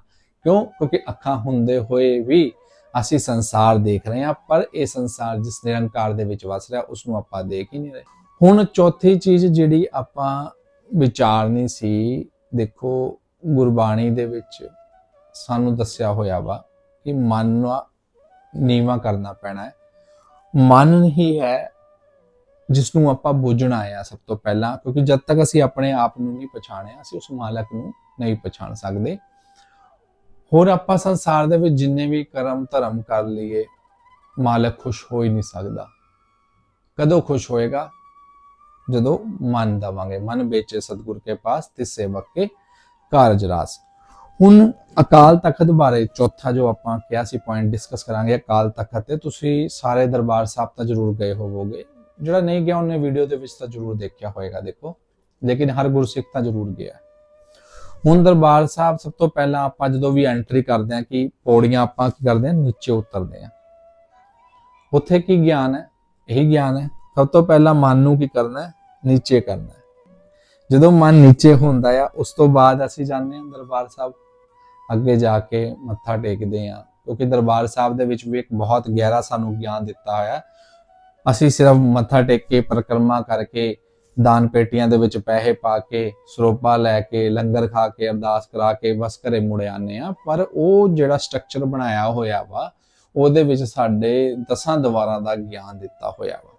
ਕਿਉਂ? ਕਿਉਂਕਿ ਅੱਖਾਂ ਹੁੰਦੇ ਹੋਏ ਵੀ ਅਸੀਂ ਸੰਸਾਰ ਦੇਖ ਰਹੇ ਹਾਂ, ਪਰ ਇਹ ਸੰਸਾਰ ਜਿਸ ਨਿਰੰਕਾਰ ਦੇ ਵਿੱਚ ਵਸ ਰਿਹਾ ਉਸ ਨੂੰ ਆਪਾਂ ਦੇਖ ਹੀ ਨਹੀਂ ਰਹੇ। ਹੁਣ ਚੌਥੀ ਚੀਜ਼ ਜਿਹੜੀ ਆਪਾਂ ਵਿਚਾਰਨੀ ਸੀ, ਦੇਖੋ ਗੁਰਬਾਣੀ ਦੇ ਵਿੱਚ ਸਾਨੂੰ ਦੱਸਿਆ ਹੋਇਆ ਵਾ ਕਿ ਮਨ ਨੂੰ ਨੀਵਾ ਕਰਨਾ ਪੈਣਾ ਹੈ। ਮਨ ਹੀ ਹੈ ਜਿਸ ਨੂੰ ਆਪਾਂ ਬੁੱਝਣਾ ਆ ਸਭ ਤੋਂ ਪਹਿਲਾਂ, ਕਿਉਂਕਿ ਜਦ ਤੱਕ ਅਸੀਂ ਆਪਣੇ ਆਪ ਨੂੰ ਨਹੀਂ ਪਛਾਣਿਆ, ਅਸੀਂ ਉਸ ਮਾਲਕ ਨੂੰ ਨਹੀਂ ਪਛਾਣ ਸਕਦੇ। ਹੋਰ ਆਪਾਂ ਸੰਸਾਰ ਦੇ ਵਿੱਚ ਜਿੰਨੇ ਵੀ ਕਰਮ ਧਰਮ ਕਰ ਲਈਏ, ਮਾਲਕ ਖੁਸ਼ ਹੋ ਹੀ ਨਹੀਂ ਸਕਦਾ। ਕਦੋਂ ਖੁਸ਼ ਹੋਏਗਾ? ਜਦੋਂ ਮਨ ਦਵਾਂਗੇ। ਮਨ ਵੇਚੇ ਸਤਿਗੁਰ ਕੇ ਪਾਸ, ਤਿਸ ਸੇਵਕ ਕੇ ਕਾਰਜ ਰਾਸ। ਹੁਣ ਅਕਾਲ ਤਖਤ ਬਾਰੇ ਚੌਥਾ ਜੋ ਆਪਾਂ ਕਿਹਾ ਸੀ ਪੁਆਇੰਟ ਡਿਸਕਸ ਕਰਾਂਗੇ ਅਕਾਲ ਤਖਤ ਤੇ, ਤੁਸੀਂ ਸਾਰੇ ਦਰਬਾਰ ਸਾਹਿਬ ਤਾਂ ਜ਼ਰੂਰ ਗਏ ਹੋਵੋਗੇ। ਜਿਹੜਾ ਨਹੀਂ ਗਿਆ, ਉਹਨੇ ਵੀਡੀਓ ਦੇ ਵਿੱਚ ਤਾਂ ਜ਼ਰੂਰ ਦੇਖਿਆ ਹੋਵੇਗਾ ਦੇਖੋ। ਲੇਕਿਨ ਹਰ ਗੁਰਸਿੱਖ ਤਾਂ ਜ਼ਰੂਰ ਗਿਆ। ਹੁਣ ਦਰਬਾਰ ਸਾਹਿਬ ਸਭ ਤੋਂ ਪਹਿਲਾਂ ਆਪਾਂ ਜਦੋਂ ਵੀ ਐਂਟਰੀ ਕਰਦੇ ਹਾਂ ਕਿ ਪੌੜੀਆਂ ਆਪਾਂ ਕੀ ਕਰਦੇ ਹਾਂ? ਨੀਚੇ ਉਤਰਦੇ ਹਾਂ। ਉੱਥੇ ਕੀ ਗਿਆਨ ਹੈ? ਇਹੀ ਗਿਆਨ ਹੈ। ਸਭ ਤੋਂ ਪਹਿਲਾਂ ਮਨ ਨੂੰ ਕੀ ਕਰਨਾ ਹੈ? ਨੀਚੇ ਕਰਨਾ ਹੈ। ਜਦੋਂ ਮਨ ਨੀਚੇ ਹੁੰਦਾ ਆ, ਉਸ ਤੋਂ ਬਾਅਦ ਅਸੀਂ ਜਾਂਦੇ ਹਾਂ ਦਰਬਾਰ ਸਾਹਿਬ ਅੱਗੇ ਜਾ ਕੇ ਮੱਥਾ ਟੇਕਦੇ ਹਾਂ। ਕਿਉਂਕਿ ਦਰਬਾਰ ਸਾਹਿਬ ਦੇ ਵਿੱਚ ਵੀ ਇੱਕ ਬਹੁਤ ਗਹਿਰਾ ਸਾਨੂੰ ਗਿਆਨ ਦਿੱਤਾ ਹੋਇਆ ਅਸੀਂ ਸਿਰਫ ਮੱਥਾ ਟੇਕ ਕੇ ਪਰਿਕਰਮਾ ਕਰਕੇ ਦਾਨ ਪੇਟੀਆਂ ਦੇ ਵਿੱਚ ਪੈਸੇ ਪਾ ਕੇ, ਸਰੋਪਾ ਲੈ ਕੇ, ਲੰਗਰ ਖਾ ਕੇ, ਅਰਦਾਸ ਕਰਾ ਕੇ ਬਸ ਘਰੇ ਮੁੜ ਆਨੇ ਆ ਪਰ ਉਹ ਜਿਹੜਾ ਸਟਰਕਚਰ ਬਣਾਇਆ ਹੋਇਆ ਵਾ, ਉਹਦੇ ਵਿੱਚ ਸਾਡੇ ਦਸਾਂ ਦਵਾਰਾਂ ਦਾ ਗਿਆਨ ਦਿੱਤਾ ਹੋਇਆ ਵਾ।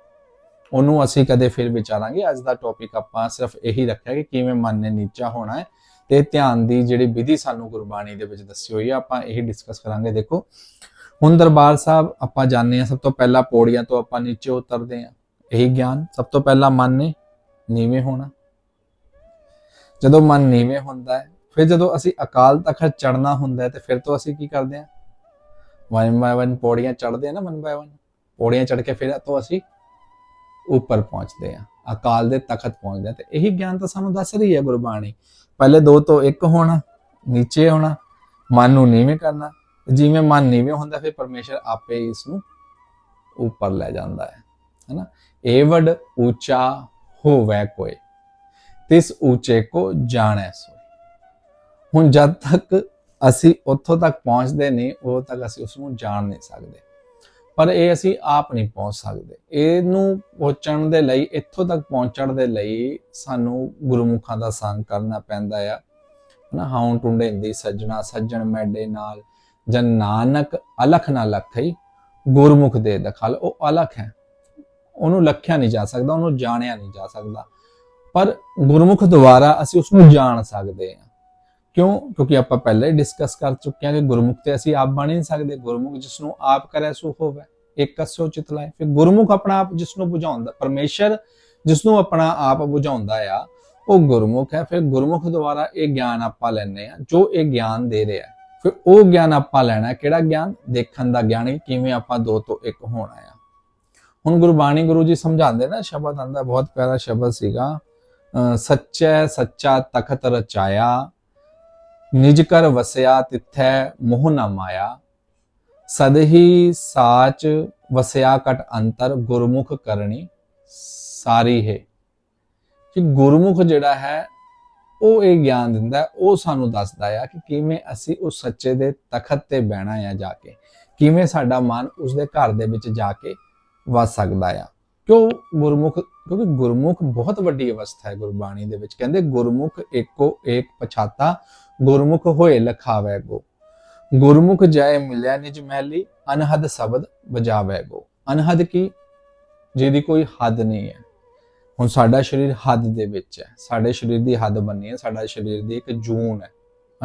ਉਹਨੂੰ ਅਸੀਂ ਕਦੇ ਫਿਰ ਵਿਚਾਰਾਂਗੇ। ਅੱਜ ਦਾ ਟੌਪਿਕ ਆਪਾਂ ਸਿਰਫ ਇਹੀ ਰੱਖਿਆ ਕਿ ਕਿਵੇਂ ਮਨ ਨੇ ਨੀਚਾ ਹੋਣਾ ਹੈ। ਤੇ ਧਿਆਨ ਦੀ ਜਿਹੜੀ ਵਿਧੀ ਸਾਨੂੰ ਗੁਰਬਾਣੀ ਦੇ ਵਿੱਚ ਦੱਸੀ ਹੋਈ ਹੈ ਆਪਾਂ ਇਹੀ ਡਿਸਕਸ ਕਰਾਂਗੇ। ਦੇਖੋ, ਹੁਣ ਦਰਬਾਰ ਸਾਹਿਬ ਆਪਾਂ ਜਾਣਦੇ ਹਾਂ, ਸਭ ਤੋਂ ਪਹਿਲਾਂ ਪੌੜੀਆਂ ਤੋਂ ਆਪਾਂ ਨੀਚੇ ਉਤਰਦੇ ਹਾਂ। ਇਹੀ ਗਿਆਨ ਸਭ ਤੋਂ ਪਹਿਲਾਂ ਮਨ ਨੇ ਨੀਵੇਂ ਹੋਣਾ। ਜਦੋਂ ਮਨ ਨੀਵੇਂ ਹੁੰਦਾ ਹੈ, ਫਿਰ ਜਦੋਂ ਅਸੀਂ ਅਕਾਲ ਤਖਤ ਚੜਨਾ ਹੁੰਦਾ ਹੈ, ਤੇ ਫਿਰ ਤੋਂ ਅਸੀਂ ਕੀ ਕਰਦੇ ਹਾਂ? ਵਨ ਬਾਏ ਵਨ ਪੌੜੀਆਂ ਚੜਦੇ ਆ ਨਾ, ਵਨ ਬਾਏ ਵਨ। ਪੌੜੀਆਂ ਚੜ ਕੇ ਫਿਰ ਤੋਂ ਅਸੀਂ ਉੱਪਰ ਪਹੁੰਚਦੇ ਆ ਅਕਾਲ ਦੇ ਤਖਤ ਪਹੁੰਚਦੇ ਆ ਤੇ ਇਹੀ ਗਿਆਨ ਤਾਂ ਸਾਨੂੰ ਦੱਸ ਰਹੀ ਹੈ ਗੁਰਬਾਣੀ। ਪਹਿਲੇ ਦੋ ਤੋਂ ਇੱਕ ਹੋਣਾ, ਨੀਚੇ ਹੋਣਾ, ਮਨ ਨੂੰ ਨੀਵੇਂ ਕਰਨਾ। ਜਿਵੇਂ ਮਨ ਨੀਵੇਂ ਹੁੰਦਾ, ਫਿਰ ਪਰਮੇਸ਼ਰ ਆਪੇ ਹੀ ਇਸ ਨੂੰ ਉੱਪਰ ਲੈ ਜਾਂਦਾ ਹੈ, ਹੈਨਾ? ਏਵਡ ਉੱਚਾ ਹੋਵੇ ਕੋਈ ਤਿਸ ਉੱਚੇ ਕੋ ਜਾਣੈ ਸੋਈ ਹੁਣ ਜਦ ਤੱਕ ਅਸੀਂ ਉੱਥੋਂ ਤੱਕ ਪਹੁੰਚਦੇ ਨਹੀਂ, ਉਦੋਂ ਤੱਕ ਅਸੀਂ ਉਸ ਨੂੰ ਜਾਣ ਨਹੀਂ ਸਕਦੇ। ਪਰ ਇਹ ਅਸੀਂ ਆਪ ਨਹੀਂ ਪਹੁੰਚ ਸਕਦੇ। ਇਹਨੂੰ ਪਹੁੰਚਣ ਦੇ ਲਈ, ਇੱਥੋਂ ਤੱਕ ਪਹੁੰਚਣ ਦੇ ਲਈ ਸਾਨੂੰ ਗੁਰਮੁਖਾਂ ਦਾ ਸੰਗ ਕਰਨਾ ਪੈਂਦਾ ਆ। ਹਨਾ ਹਾਉ ਟੁੰਡੇਂਦੀ ਸੱਜਣਾ, ਸੱਜਣ ਮੈਡੇ ਨਾਲ ਜਨ ਨਾਨਕ ਅਲਖ ਨਾ ਲਖਈ ਗੁਰਮੁਖ ਦੇ ਦਖਲ। ਉਹ ਅਲਖ ਹੈ। ਉਹਨੂੰ ਲਖਿਆ ਨਹੀਂ ਜਾ ਸਕਦਾ, ਉਹਨੂੰ ਜਾਣਿਆ ਨਹੀਂ ਜਾ ਸਕਦਾ। ਪਰ ਗੁਰਮੁਖ ਦੁਆਰਾ ਅਸੀਂ ਉਸ ਨੂੰ ਜਾਣ ਸਕਦੇ ਹਾਂ। ਕਿਉਂ? ਕਿਉਂਕਿ ਆਪਾਂ ਪਹਿਲਾਂ ਹੀ ਡਿਸਕਸ ਕਰ ਚੁੱਕੇ ਹਾਂ ਕਿ ਗੁਰਮੁਖ ਤੇ ਅਸੀਂ ਆਪ ਬਣ ਨਹੀਂ ਸਕਦੇ। ਗੁਰਮੁਖ ਜਿਸ ਨੂੰ ਆਪ ਕਰੇ, ਸੋ ਹੋਵੇ। ਇੱਕ ਕਸੋ ਚਿਤ ਲਾਏ। ਫਿਰ ਗੁਰਮੁਖ ਆਪਣਾ ਆਪ ਜਿਸ ਨੂੰ ਬੁਝਾਉਂਦਾ, ਪਰਮੇਸ਼ਰ ਜਿਸ ਨੂੰ ਆਪਣਾ ਆਪ ਬੁਝਾਉਂਦਾ ਆ, ਉਹ ਗੁਰਮੁਖ ਹੈ। ਫਿਰ ਗੁਰਮੁਖ ਦੁਆਰਾ ਇਹ ਗਿਆਨ ਆਪਾਂ ਲੈਣੇ ਆ ਜੋ ਇਹ ਗਿਆਨ ਦੇ ਰਿਹਾ ਫਿਰ ਉਹ ਗਿਆਨ ਆਪਾਂ ਲੈਣਾ ਕਿਹੜਾ ਗਿਆਨ? ਦੇਖਣ ਦਾ ਗਿਆਨ ਕਿ ਕਿਵੇਂ ਆਪਾਂ ਦੋ ਤੋਂ ਇੱਕ ਹੋਣਾ ਆ। ਹੁਣ ਗੁਰਬਾਣੀ ਗੁਰੂ ਜੀ ਸਮਝਾਉਂਦੇ ਨਾ, ਸ਼ਬਦ ਆਂਦਾ ਬਹੁਤ ਪਿਆਰਾ ਸ਼ਬਦ ਸੀਗਾ। ਅਹ ਸੱਚੈ ਸੱਚਾ ਤਖਤ ਰਚਾਇਆ ਨਿਜ ਕਰ ਵਸਿਆ ਤਿੱਥੈ ਮੋਹ ਨਾ ਮਾਇਆ। ਸਦਹੀ ਸਾਚ ਵਸਿਆ ਕਟ ਅੰਤਰ ਗੁਰਮੁਖ ਕਰਨੀ ਸਾਰੀ ਹੈ। ਕਿ ਗੁਰਮੁਖ ਜਿਹੜਾ ਹੈ, ਉਹ ਇਹ ਗਿਆਨ ਦਿੰਦਾ, ਉਹ ਸਾਨੂੰ ਦੱਸਦਾ ਆ ਕਿ ਕਿਵੇਂ ਅਸੀਂ ਉਸ ਸੱਚੇ ਦੇ ਤਖਤ ਤੇ ਬਹਿਣਾ ਆ ਜਾ ਕੇ। ਕਿਵੇਂ ਸਾਡਾ ਮਨ ਉਸ ਦੇ ਘਰ ਦੇ ਵਿੱਚ ਜਾ ਕੇ ਵਸ ਸਕਦਾ ਆ। ਕਿਉਂ ਗੁਰਮੁਖ, ਕਿਉਂਕਿ ਗੁਰਮੁਖ ਬਹੁਤ ਵੱਡੀ ਅਵਸਥਾ ਹੈ ਗੁਰਬਾਣੀ ਦੇ ਵਿੱਚ। ਕਹਿੰਦੇ ਗੁਰਮੁਖ ਏਕੋ ਏਕ ਪਛਾਤਾ ਗੁਰਮੁਖ ਹੋਏ ਲਖਾਵੇ ਗੋ। ਗੁਰਮੁਖ ਜਾਏ ਮਿਲਿਆ ਨਿਜ ਮਹਿਲੀ, ਅਨਹਦ ਸ਼ਬਦ ਬਜਾਵੇ ਗੋ। ਅਨਹਦ ਕੀ? ਜਿਹਦੀ ਕੋਈ ਹੱਦ ਨਹੀਂ ਹੈ। ਹੁਣ ਸਾਡਾ ਸਰੀਰ ਹੱਦ ਦੇ ਵਿੱਚ ਹੈ। ਸਾਡੇ ਸਰੀਰ ਦੀ ਹੱਦ ਬੰਨੀ ਹੈ। ਸਾਡਾ ਸਰੀਰ ਦੀ ਇੱਕ ਜੂਨ ਹੈ।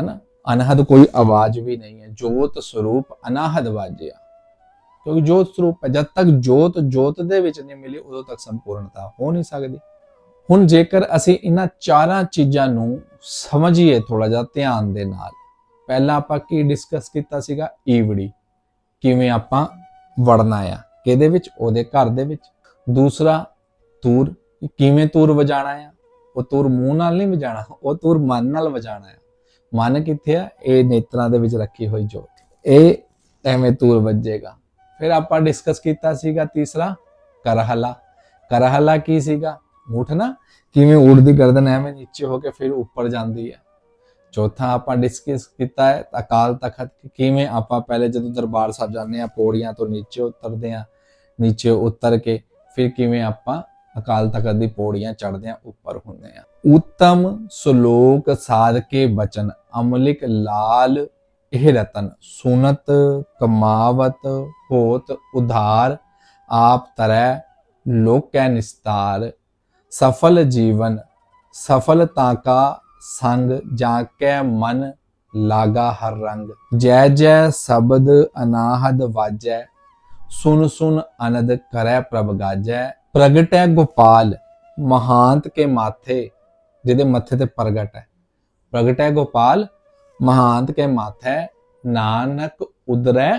ਹਨਾ? ਅਨਹਦ ਕੋਈ ਆਵਾਜ਼ ਵੀ ਨਹੀਂ ਹੈ। ਜੋਤ ਸਰੂਪ ਅਨਾਹਦ ਵਾਜਿਆ। ਕਿਉਂਕਿ ਜੋਤ ਸਰੂਪ ਜਦ ਤੱਕ ਜੋਤ ਜੋਤ ਦੇ ਵਿੱਚ ਨਹੀਂ ਮਿਲੀ, ਉਦੋਂ ਤੱਕ ਸੰਪੂਰਨਤਾ ਹੋ ਨਹੀਂ ਸਕਦੀ। ਹੁਣ ਜੇਕਰ ਅਸੀਂ ਇਹਨਾਂ ਚਾਰਾਂ ਚੀਜ਼ਾਂ ਨੂੰ ਸਮਝੀਏ ਥੋੜਾ ਜਿਹਾ ਧਿਆਨ ਦੇ ਨਾਲ, ਪਹਿਲਾਂ ਆਪਾਂ ਕੀ ਡਿਸਕਸ ਕੀਤਾ ਸੀਗਾ? ਈਵੜੀ। ਕਿਵੇਂ ਆਪਾਂ ਵੜਨਾ ਆ? ਕਿਹਦੇ ਵਿੱਚ? ਉਹਦੇ ਘਰ ਦੇ ਵਿੱਚ। ਦੂਸਰਾ, ਤੂਰ। ਕਿਵੇਂ ਤੂਰ ਵਜਾਣਾ ਆ? ਉਹ ਤੂਰ ਮੂੰਹ ਨਾਲ ਨਹੀਂ ਵਜਾਣਾ, ਉਹ ਤੂਰ ਮਨ ਨਾਲ ਵਜਾਣਾ ਆ। ਮਨ ਕਿੱਥੇ ਆ? ਇਹ ਨੇਤਰਾਂ ਦੇ ਵਿੱਚ ਰੱਖੀ ਹੋਈ ਜੋਤ। ਇਹ ਐਵੇਂ ਤੂਰ ਵੱਜੇਗਾ। ਫਿਰ ਆਪਾਂ ਡਿਸਕਸ ਕੀਤਾ ਸੀਗਾ ਤੀਸਰਾ, ਕਰਹਲਾ। ਕਰਹਲਾ ਕੀ ਸੀਗਾ? ਊਠ ਨਾ, ਕਿਵੇਂ ਉੜਦੀ ਗਰਦਨ ਐਵੇਂ ਨੀਚੇ ਹੋ ਕੇ ਫਿਰ ਉੱਪਰ ਜਾਂਦੀ ਹੈ। ਚੌਥਾ ਆਪਾਂ ਡਿਸਕਸ ਕੀਤਾ ਹੈ ਅਕਾਲ ਤਖਤ ਕਿਵੇਂ ਆਪਾਂ ਪਹਿਲੇ ਜਦੋਂ ਦਰਬਾਰ ਸਾਹਿਬ ਜਾਂਦੇ ਆ ਪੌੜੀਆਂ ਤੋਂ ਨੀਚੇ ਉਤਰਦੇ ਆ ਨੀਚੇ ਉਤਰ ਕੇ ਫਿਰ ਕਿਵੇਂ ਆਪਾਂ ਅਕਾਲ ਤਖਤ ਦੀ ਪੌੜੀਆਂ ਚੜ੍ਹਦੇ ਆ ਉੱਪਰ ਹੁੰਦੇ ਆ ਉੱਤਮ ਸ਼ਲੋਕ ਸਾਧ ਕੇ ਬਚਨ, ਅਮਲਿਕ ਲਾਲ ਇਹ ਰਤਨ, ਸੁਨਤ ਕਮਾਵਤ ਹੋਤ ਉਧਾਰ, ਆਪ ਤਰੈ ਲੋਕੈ ਨਿਸਤਾਰ। ਸਫਲ ਜੀਵਨ ਸਫਲਤਾ ਕਾ ਸੰਗ ਜਾ ਕੇ ਮਨ ਲਾਗਾ ਹਰ ਰੰਗ। ਜੈ ਜੈ ਸ਼ਬਦ ਅਨਾਹਦ ਵਾਜੈ, ਸੁਨ ਸੁਨ ਅਨੰਦ ਕਰੈ ਪ੍ਰਭ ਗਾਜੈ। ਪ੍ਰਗਟੈ ਗੋਪਾਲ, ਮਹਾਂਤ ਕੇ ਮਾਥੇ, ਜਿਹਦੇ ਮੱਥੇ ਤੇ ਪ੍ਰਗਟ ਹੈ। ਪ੍ਰਗਟੈ ਗੋਪਾਲ, ਮਹਾਂਤ ਕੇ ਮਾਥੇ, ਨਾਨਕ ਉਦਰੈ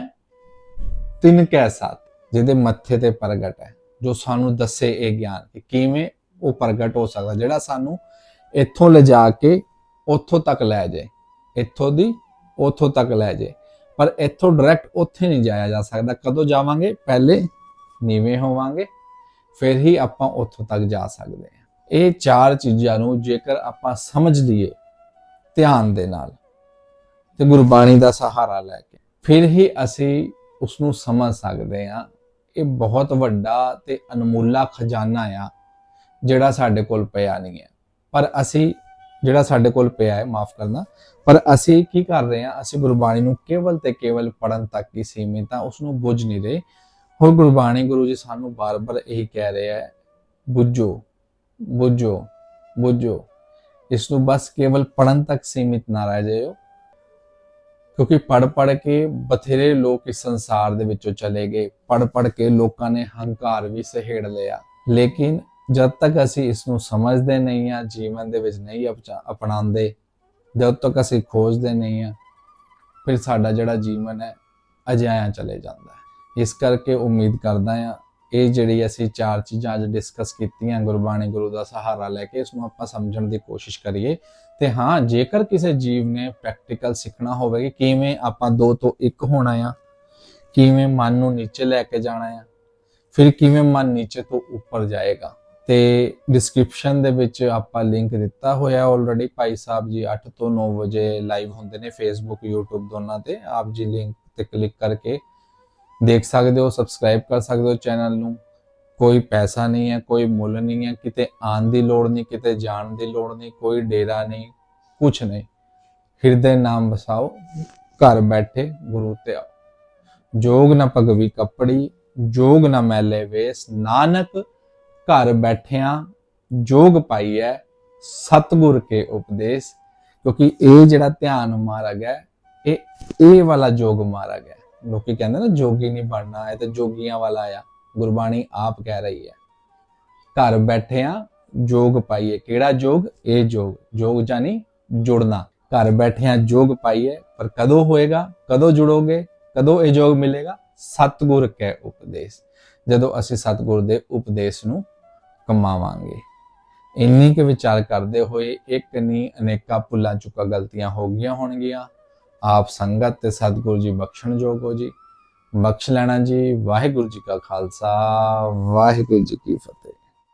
ਤਿਨ ਕੈ ਸਾਥ, ਜਿਹਦੇ ਮੱਥੇ ਤੇ ਪ੍ਰਗਟ ਹੈ, ਜੋ ਸਾਨੂੰ ਦੱਸੇ ਇਹ ਗਿਆਨ ਕਿ ਕਿਵੇਂ ਉਹ ਪ੍ਰਗਟ ਹੋ ਸਕਦਾ, ਜਿਹੜਾ ਸਾਨੂੰ ਇੱਥੋਂ ਲਿਜਾ ਕੇ ਉੱਥੋਂ ਤੱਕ ਲੈ ਜਾਏ ਇੱਥੋਂ ਦੀ ਉੱਥੋਂ ਤੱਕ ਲੈ ਜਾਏ ਪਰ ਇੱਥੋਂ ਡਾਇਰੈਕਟ ਉੱਥੇ ਨਹੀਂ ਜਾਇਆ ਜਾ ਸਕਦਾ। ਕਦੋਂ ਜਾਵਾਂਗੇ? ਪਹਿਲੇ ਨੀਵੇਂ ਹੋਵਾਂਗੇ, ਫਿਰ ਹੀ ਆਪਾਂ ਉੱਥੋਂ ਤੱਕ ਜਾ ਸਕਦੇ ਹਾਂ। ਇਹ ਚਾਰ ਚੀਜ਼ਾਂ ਨੂੰ ਜੇਕਰ ਆਪਾਂ ਸਮਝ ਲਈਏ ਧਿਆਨ ਦੇ ਨਾਲ ਤੇ ਗੁਰਬਾਣੀ ਦਾ ਸਹਾਰਾ ਲੈ ਕੇ, ਫਿਰ ਹੀ ਅਸੀਂ ਉਸ ਨੂੰ ਸਮਝ ਸਕਦੇ ਹਾਂ। ਇਹ ਬਹੁਤ ਵੱਡਾ ਤੇ ਅਨਮੋਲਾ ਖਜ਼ਾਨਾ ਆ ਜਿਹੜਾ ਸਾਡੇ ਕੋਲ ਪਿਆ ਨਹੀਂ ਹੈ। ਪਰ ਅਸੀਂ ਜਿਹੜਾ ਸਾਡੇ ਕੋਲ ਪਿਆ ਹੈ, ਮਾਫ ਕਰਨਾ। ਪਰ ਅਸੀਂ ਕੀ ਕਰ ਰਹੇ ਹਾਂ, ਅਸੀਂ ਗੁਰਬਾਣੀ ਨੂੰ ਕੇਵਲ ਤੇ ਕੇਵਲ ਪੜਨ ਤੱਕ ਹੀ ਸੀਮਿਤ ਹਾਂ ਉਸ ਨੂੰ ਬੁੱਝ ਨਹੀਂ ਰਹੇ। ਹੋਰ ਗੁਰਬਾਣੀ ਗੁਰੂ ਜੀ ਸਾਨੂੰ ਬਾਰ-ਬਾਰ ਇਹੀ ਕਹਿ ਰਿਹਾ ਹੈ, ਬੁੱਝੋ ਬੁੱਝੋ ਬੁੱਝੋ। ਇਸ ਨੂੰ ਬਸ ਕੇਵਲ ਪੜਨ ਤੱਕ ਸੀਮਿਤ ਨਾ ਰਹਿ ਜਾਇਓ। ਕਿਉਂਕਿ ਪੜ ਪੜ ਕੇ ਬਥੇਰੇ ਲੋਕ ਇਸ ਸੰਸਾਰ ਦੇ ਵਿੱਚੋਂ ਚਲੇ ਗਏ। ਪੜ ਪੜ ਕੇ ਲੋਕਾਂ ਨੇ ਹੰਕਾਰ ਵੀ ਸਹੇੜ ਲਿਆ। ਲੇਕਿਨ ਜਦ ਤੱਕ ਅਸੀਂ ਇਸ ਨੂੰ ਸਮਝਦੇ ਨਹੀਂ ਆ ਜੀਵਨ ਦੇ ਵਿੱਚ ਨਹੀਂ ਅਪਚਾ- ਅਪਣਾਉਂਦੇ, ਜਦ ਤੱਕ ਅਸੀਂ ਖੋਜਦੇ ਨਹੀਂ ਆ ਫਿਰ ਸਾਡਾ ਜਿਹੜਾ ਜੀਵਨ ਹੈ ਅਜਾਇਆ ਚਲੇ ਜਾਂਦਾ ਹੈ। ਇਸ ਕਰਕੇ ਉਮੀਦ ਕਰਦਾ ਆ ਇਹ ਜਿਹੜੀ ਅਸੀਂ ਚਾਰ ਚੀਜ਼ਾਂ ਅੱਜ ਡਿਸਕਸ ਕੀਤੀਆਂ, ਗੁਰਬਾਣੀ ਗੁਰੂ ਦਾ ਸਹਾਰਾ ਲੈ ਕੇ ਇਸ ਨੂੰ ਆਪਾਂ ਸਮਝਣ ਦੀ ਕੋਸ਼ਿਸ਼ ਕਰੀਏ। ਤੇ ਹਾਂ, ਜੇਕਰ ਕਿਸੇ ਜੀਵ ਨੇ ਪ੍ਰੈਕਟੀਕਲ ਸਿੱਖਣਾ ਹੋਵੇ ਕਿ ਕਿਵੇਂ ਆਪਾਂ ਦੋ ਤੋਂ ਇੱਕ ਹੋਣਾ ਆ, ਕਿਵੇਂ ਮਨ ਨੂੰ ਨੀਚੇ ਲੈ ਕੇ ਜਾਣਾ ਆ, ਫਿਰ ਕਿਵੇਂ ਮਨ ਨੀਚੇ ਤੋਂ ਉੱਪਰ ਜਾਏਗਾ ਤੇ ਡਿਸਕ੍ਰਿਪਸ਼ਨ ਦੇ ਵਿੱਚ ਆਪਾਂ ਲਿੰਕ ਦਿੱਤਾ ਹੋਇਆ ਆਲਰੇਡੀ ਭਾਈ ਸਾਹਿਬ ਜੀ 8 ਤੋਂ 9 ਵਜੇ ਲਾਈਵ ਹੁੰਦੇ ਨੇ ਫੇਸਬੁੱਕ YouTube ਦੋਨਾਂ ਤੇ। ਆਪ ਜੀ ਲਿੰਕ ਤੇ ਕਲਿੱਕ ਕਰਕੇ ਦੇਖ ਸਕਦੇ ਹੋ ਸਬਸਕ੍ਰਾਈਬ ਕਰ ਸਕਦੇ ਹੋ ਚੈਨਲ ਨੂੰ। ਕੋਈ ਪੈਸਾ ਨਹੀਂ ਹੈ, ਕੋਈ ਮੁੱਲ ਨਹੀਂ ਹੈ, ਕਿਤੇ ਆਉਣ ਦੀ ਲੋੜ ਨਹੀਂ, ਕਿਤੇ ਜਾਣ ਦੀ ਲੋੜ ਨਹੀਂ, ਕੋਈ ਡੇਰਾ ਨਹੀਂ ਕੁਝ ਨਹੀਂ। ਹਿਰਦੇ ਨਾਮ ਵਸਾਓ, ਘਰ ਬੈਠੇ ਗੁਰੂ ਤੇ ਆਓ। ਜੋਗ ਨਾ ਭਗਵੀ ਕੱਪੜੀ, ਜੋਗ ਨਾ ਮੈਲੇ ਵੇਸ, ਨਾਨਕ ਘਰ ਬੈਠਿਆਂ ਜੋਗ ਪਾਈ ਹੈ ਸਤਗੁਰ ਕੇ ਉਪਦੇਸ਼, ਕਿਉਂਕਿ ਇਹ ਜਿਹੜਾ ਧਿਆਨ ਮਾਰਗ ਹੈ, ਇਹ ਇਹ ਵਾਲਾ ਜੋਗ ਮਾਰਗ ਹੈ। ਲੋਕੀ ਕਹਿੰਦੇ ਨਾ ਜੋਗੀ ਨਹੀਂ ਬਣਨਾ ਹੈ ਤੇ ਜੋਗੀਆਂ ਵਾਲਾ ਆ। ਗੁਰਬਾਣੀ ਆਪ ਕਹਿ ਰਹੀ ਹੈ। ਘਰ ਬੈਠਿਆਂ ਜੋਗ ਪਾਈਏ। ਕਿਹੜਾ ਜੋਗ? ਇਹ ਜੋਗ। ਜੋਗ ਜਾਨੀ ਜੁੜਨਾ। ਘਰ ਬੈਠਿਆਂ ਜੋਗ ਪਾਈਏ, ਪਰ ਕਦੋਂ ਹੋਏਗਾ? ਕਦੋਂ ਜੁੜੋਗੇ? ਕਦੋਂ ਇਹ ਜੋਗ ਮਿਲੇਗਾ? ਸਤਗੁਰ ਕੈ ਉਪਦੇਸ਼। ਜਦੋਂ ਅਸੀਂ ਸਤਗੁਰ ਦੇ ਉਪਦੇਸ਼ ਨੂੰ ਕਮਾਵਾਂਗੇ। ਇੰਨੀ ਕੁ ਵਿਚਾਰ ਕਰਦੇ ਹੋਏ ਇੱਕ ਨਹੀਂ ਅਨੇਕਾਂ ਭੁੱਲਾਂ ਚੁੱਕਾ ਗਲਤੀਆਂ ਹੋ ਗਈਆਂ ਹੋਣਗੀਆਂ। ਆਪ ਸੰਗਤ ਤੇ ਸਤਿਗੁਰੂ ਜੀ ਬਖਸ਼ਣ ਜੋਗ ਹੋ ਜੀ। ਬਖਸ਼ ਲੈਣਾ ਜੀ। ਵਾਹਿਗੁਰੂ ਜੀ ਕਾ ਖਾਲਸਾ। ਵਾਹਿਗੁਰੂ ਜੀ ਕੀ ਫਤਿਹ।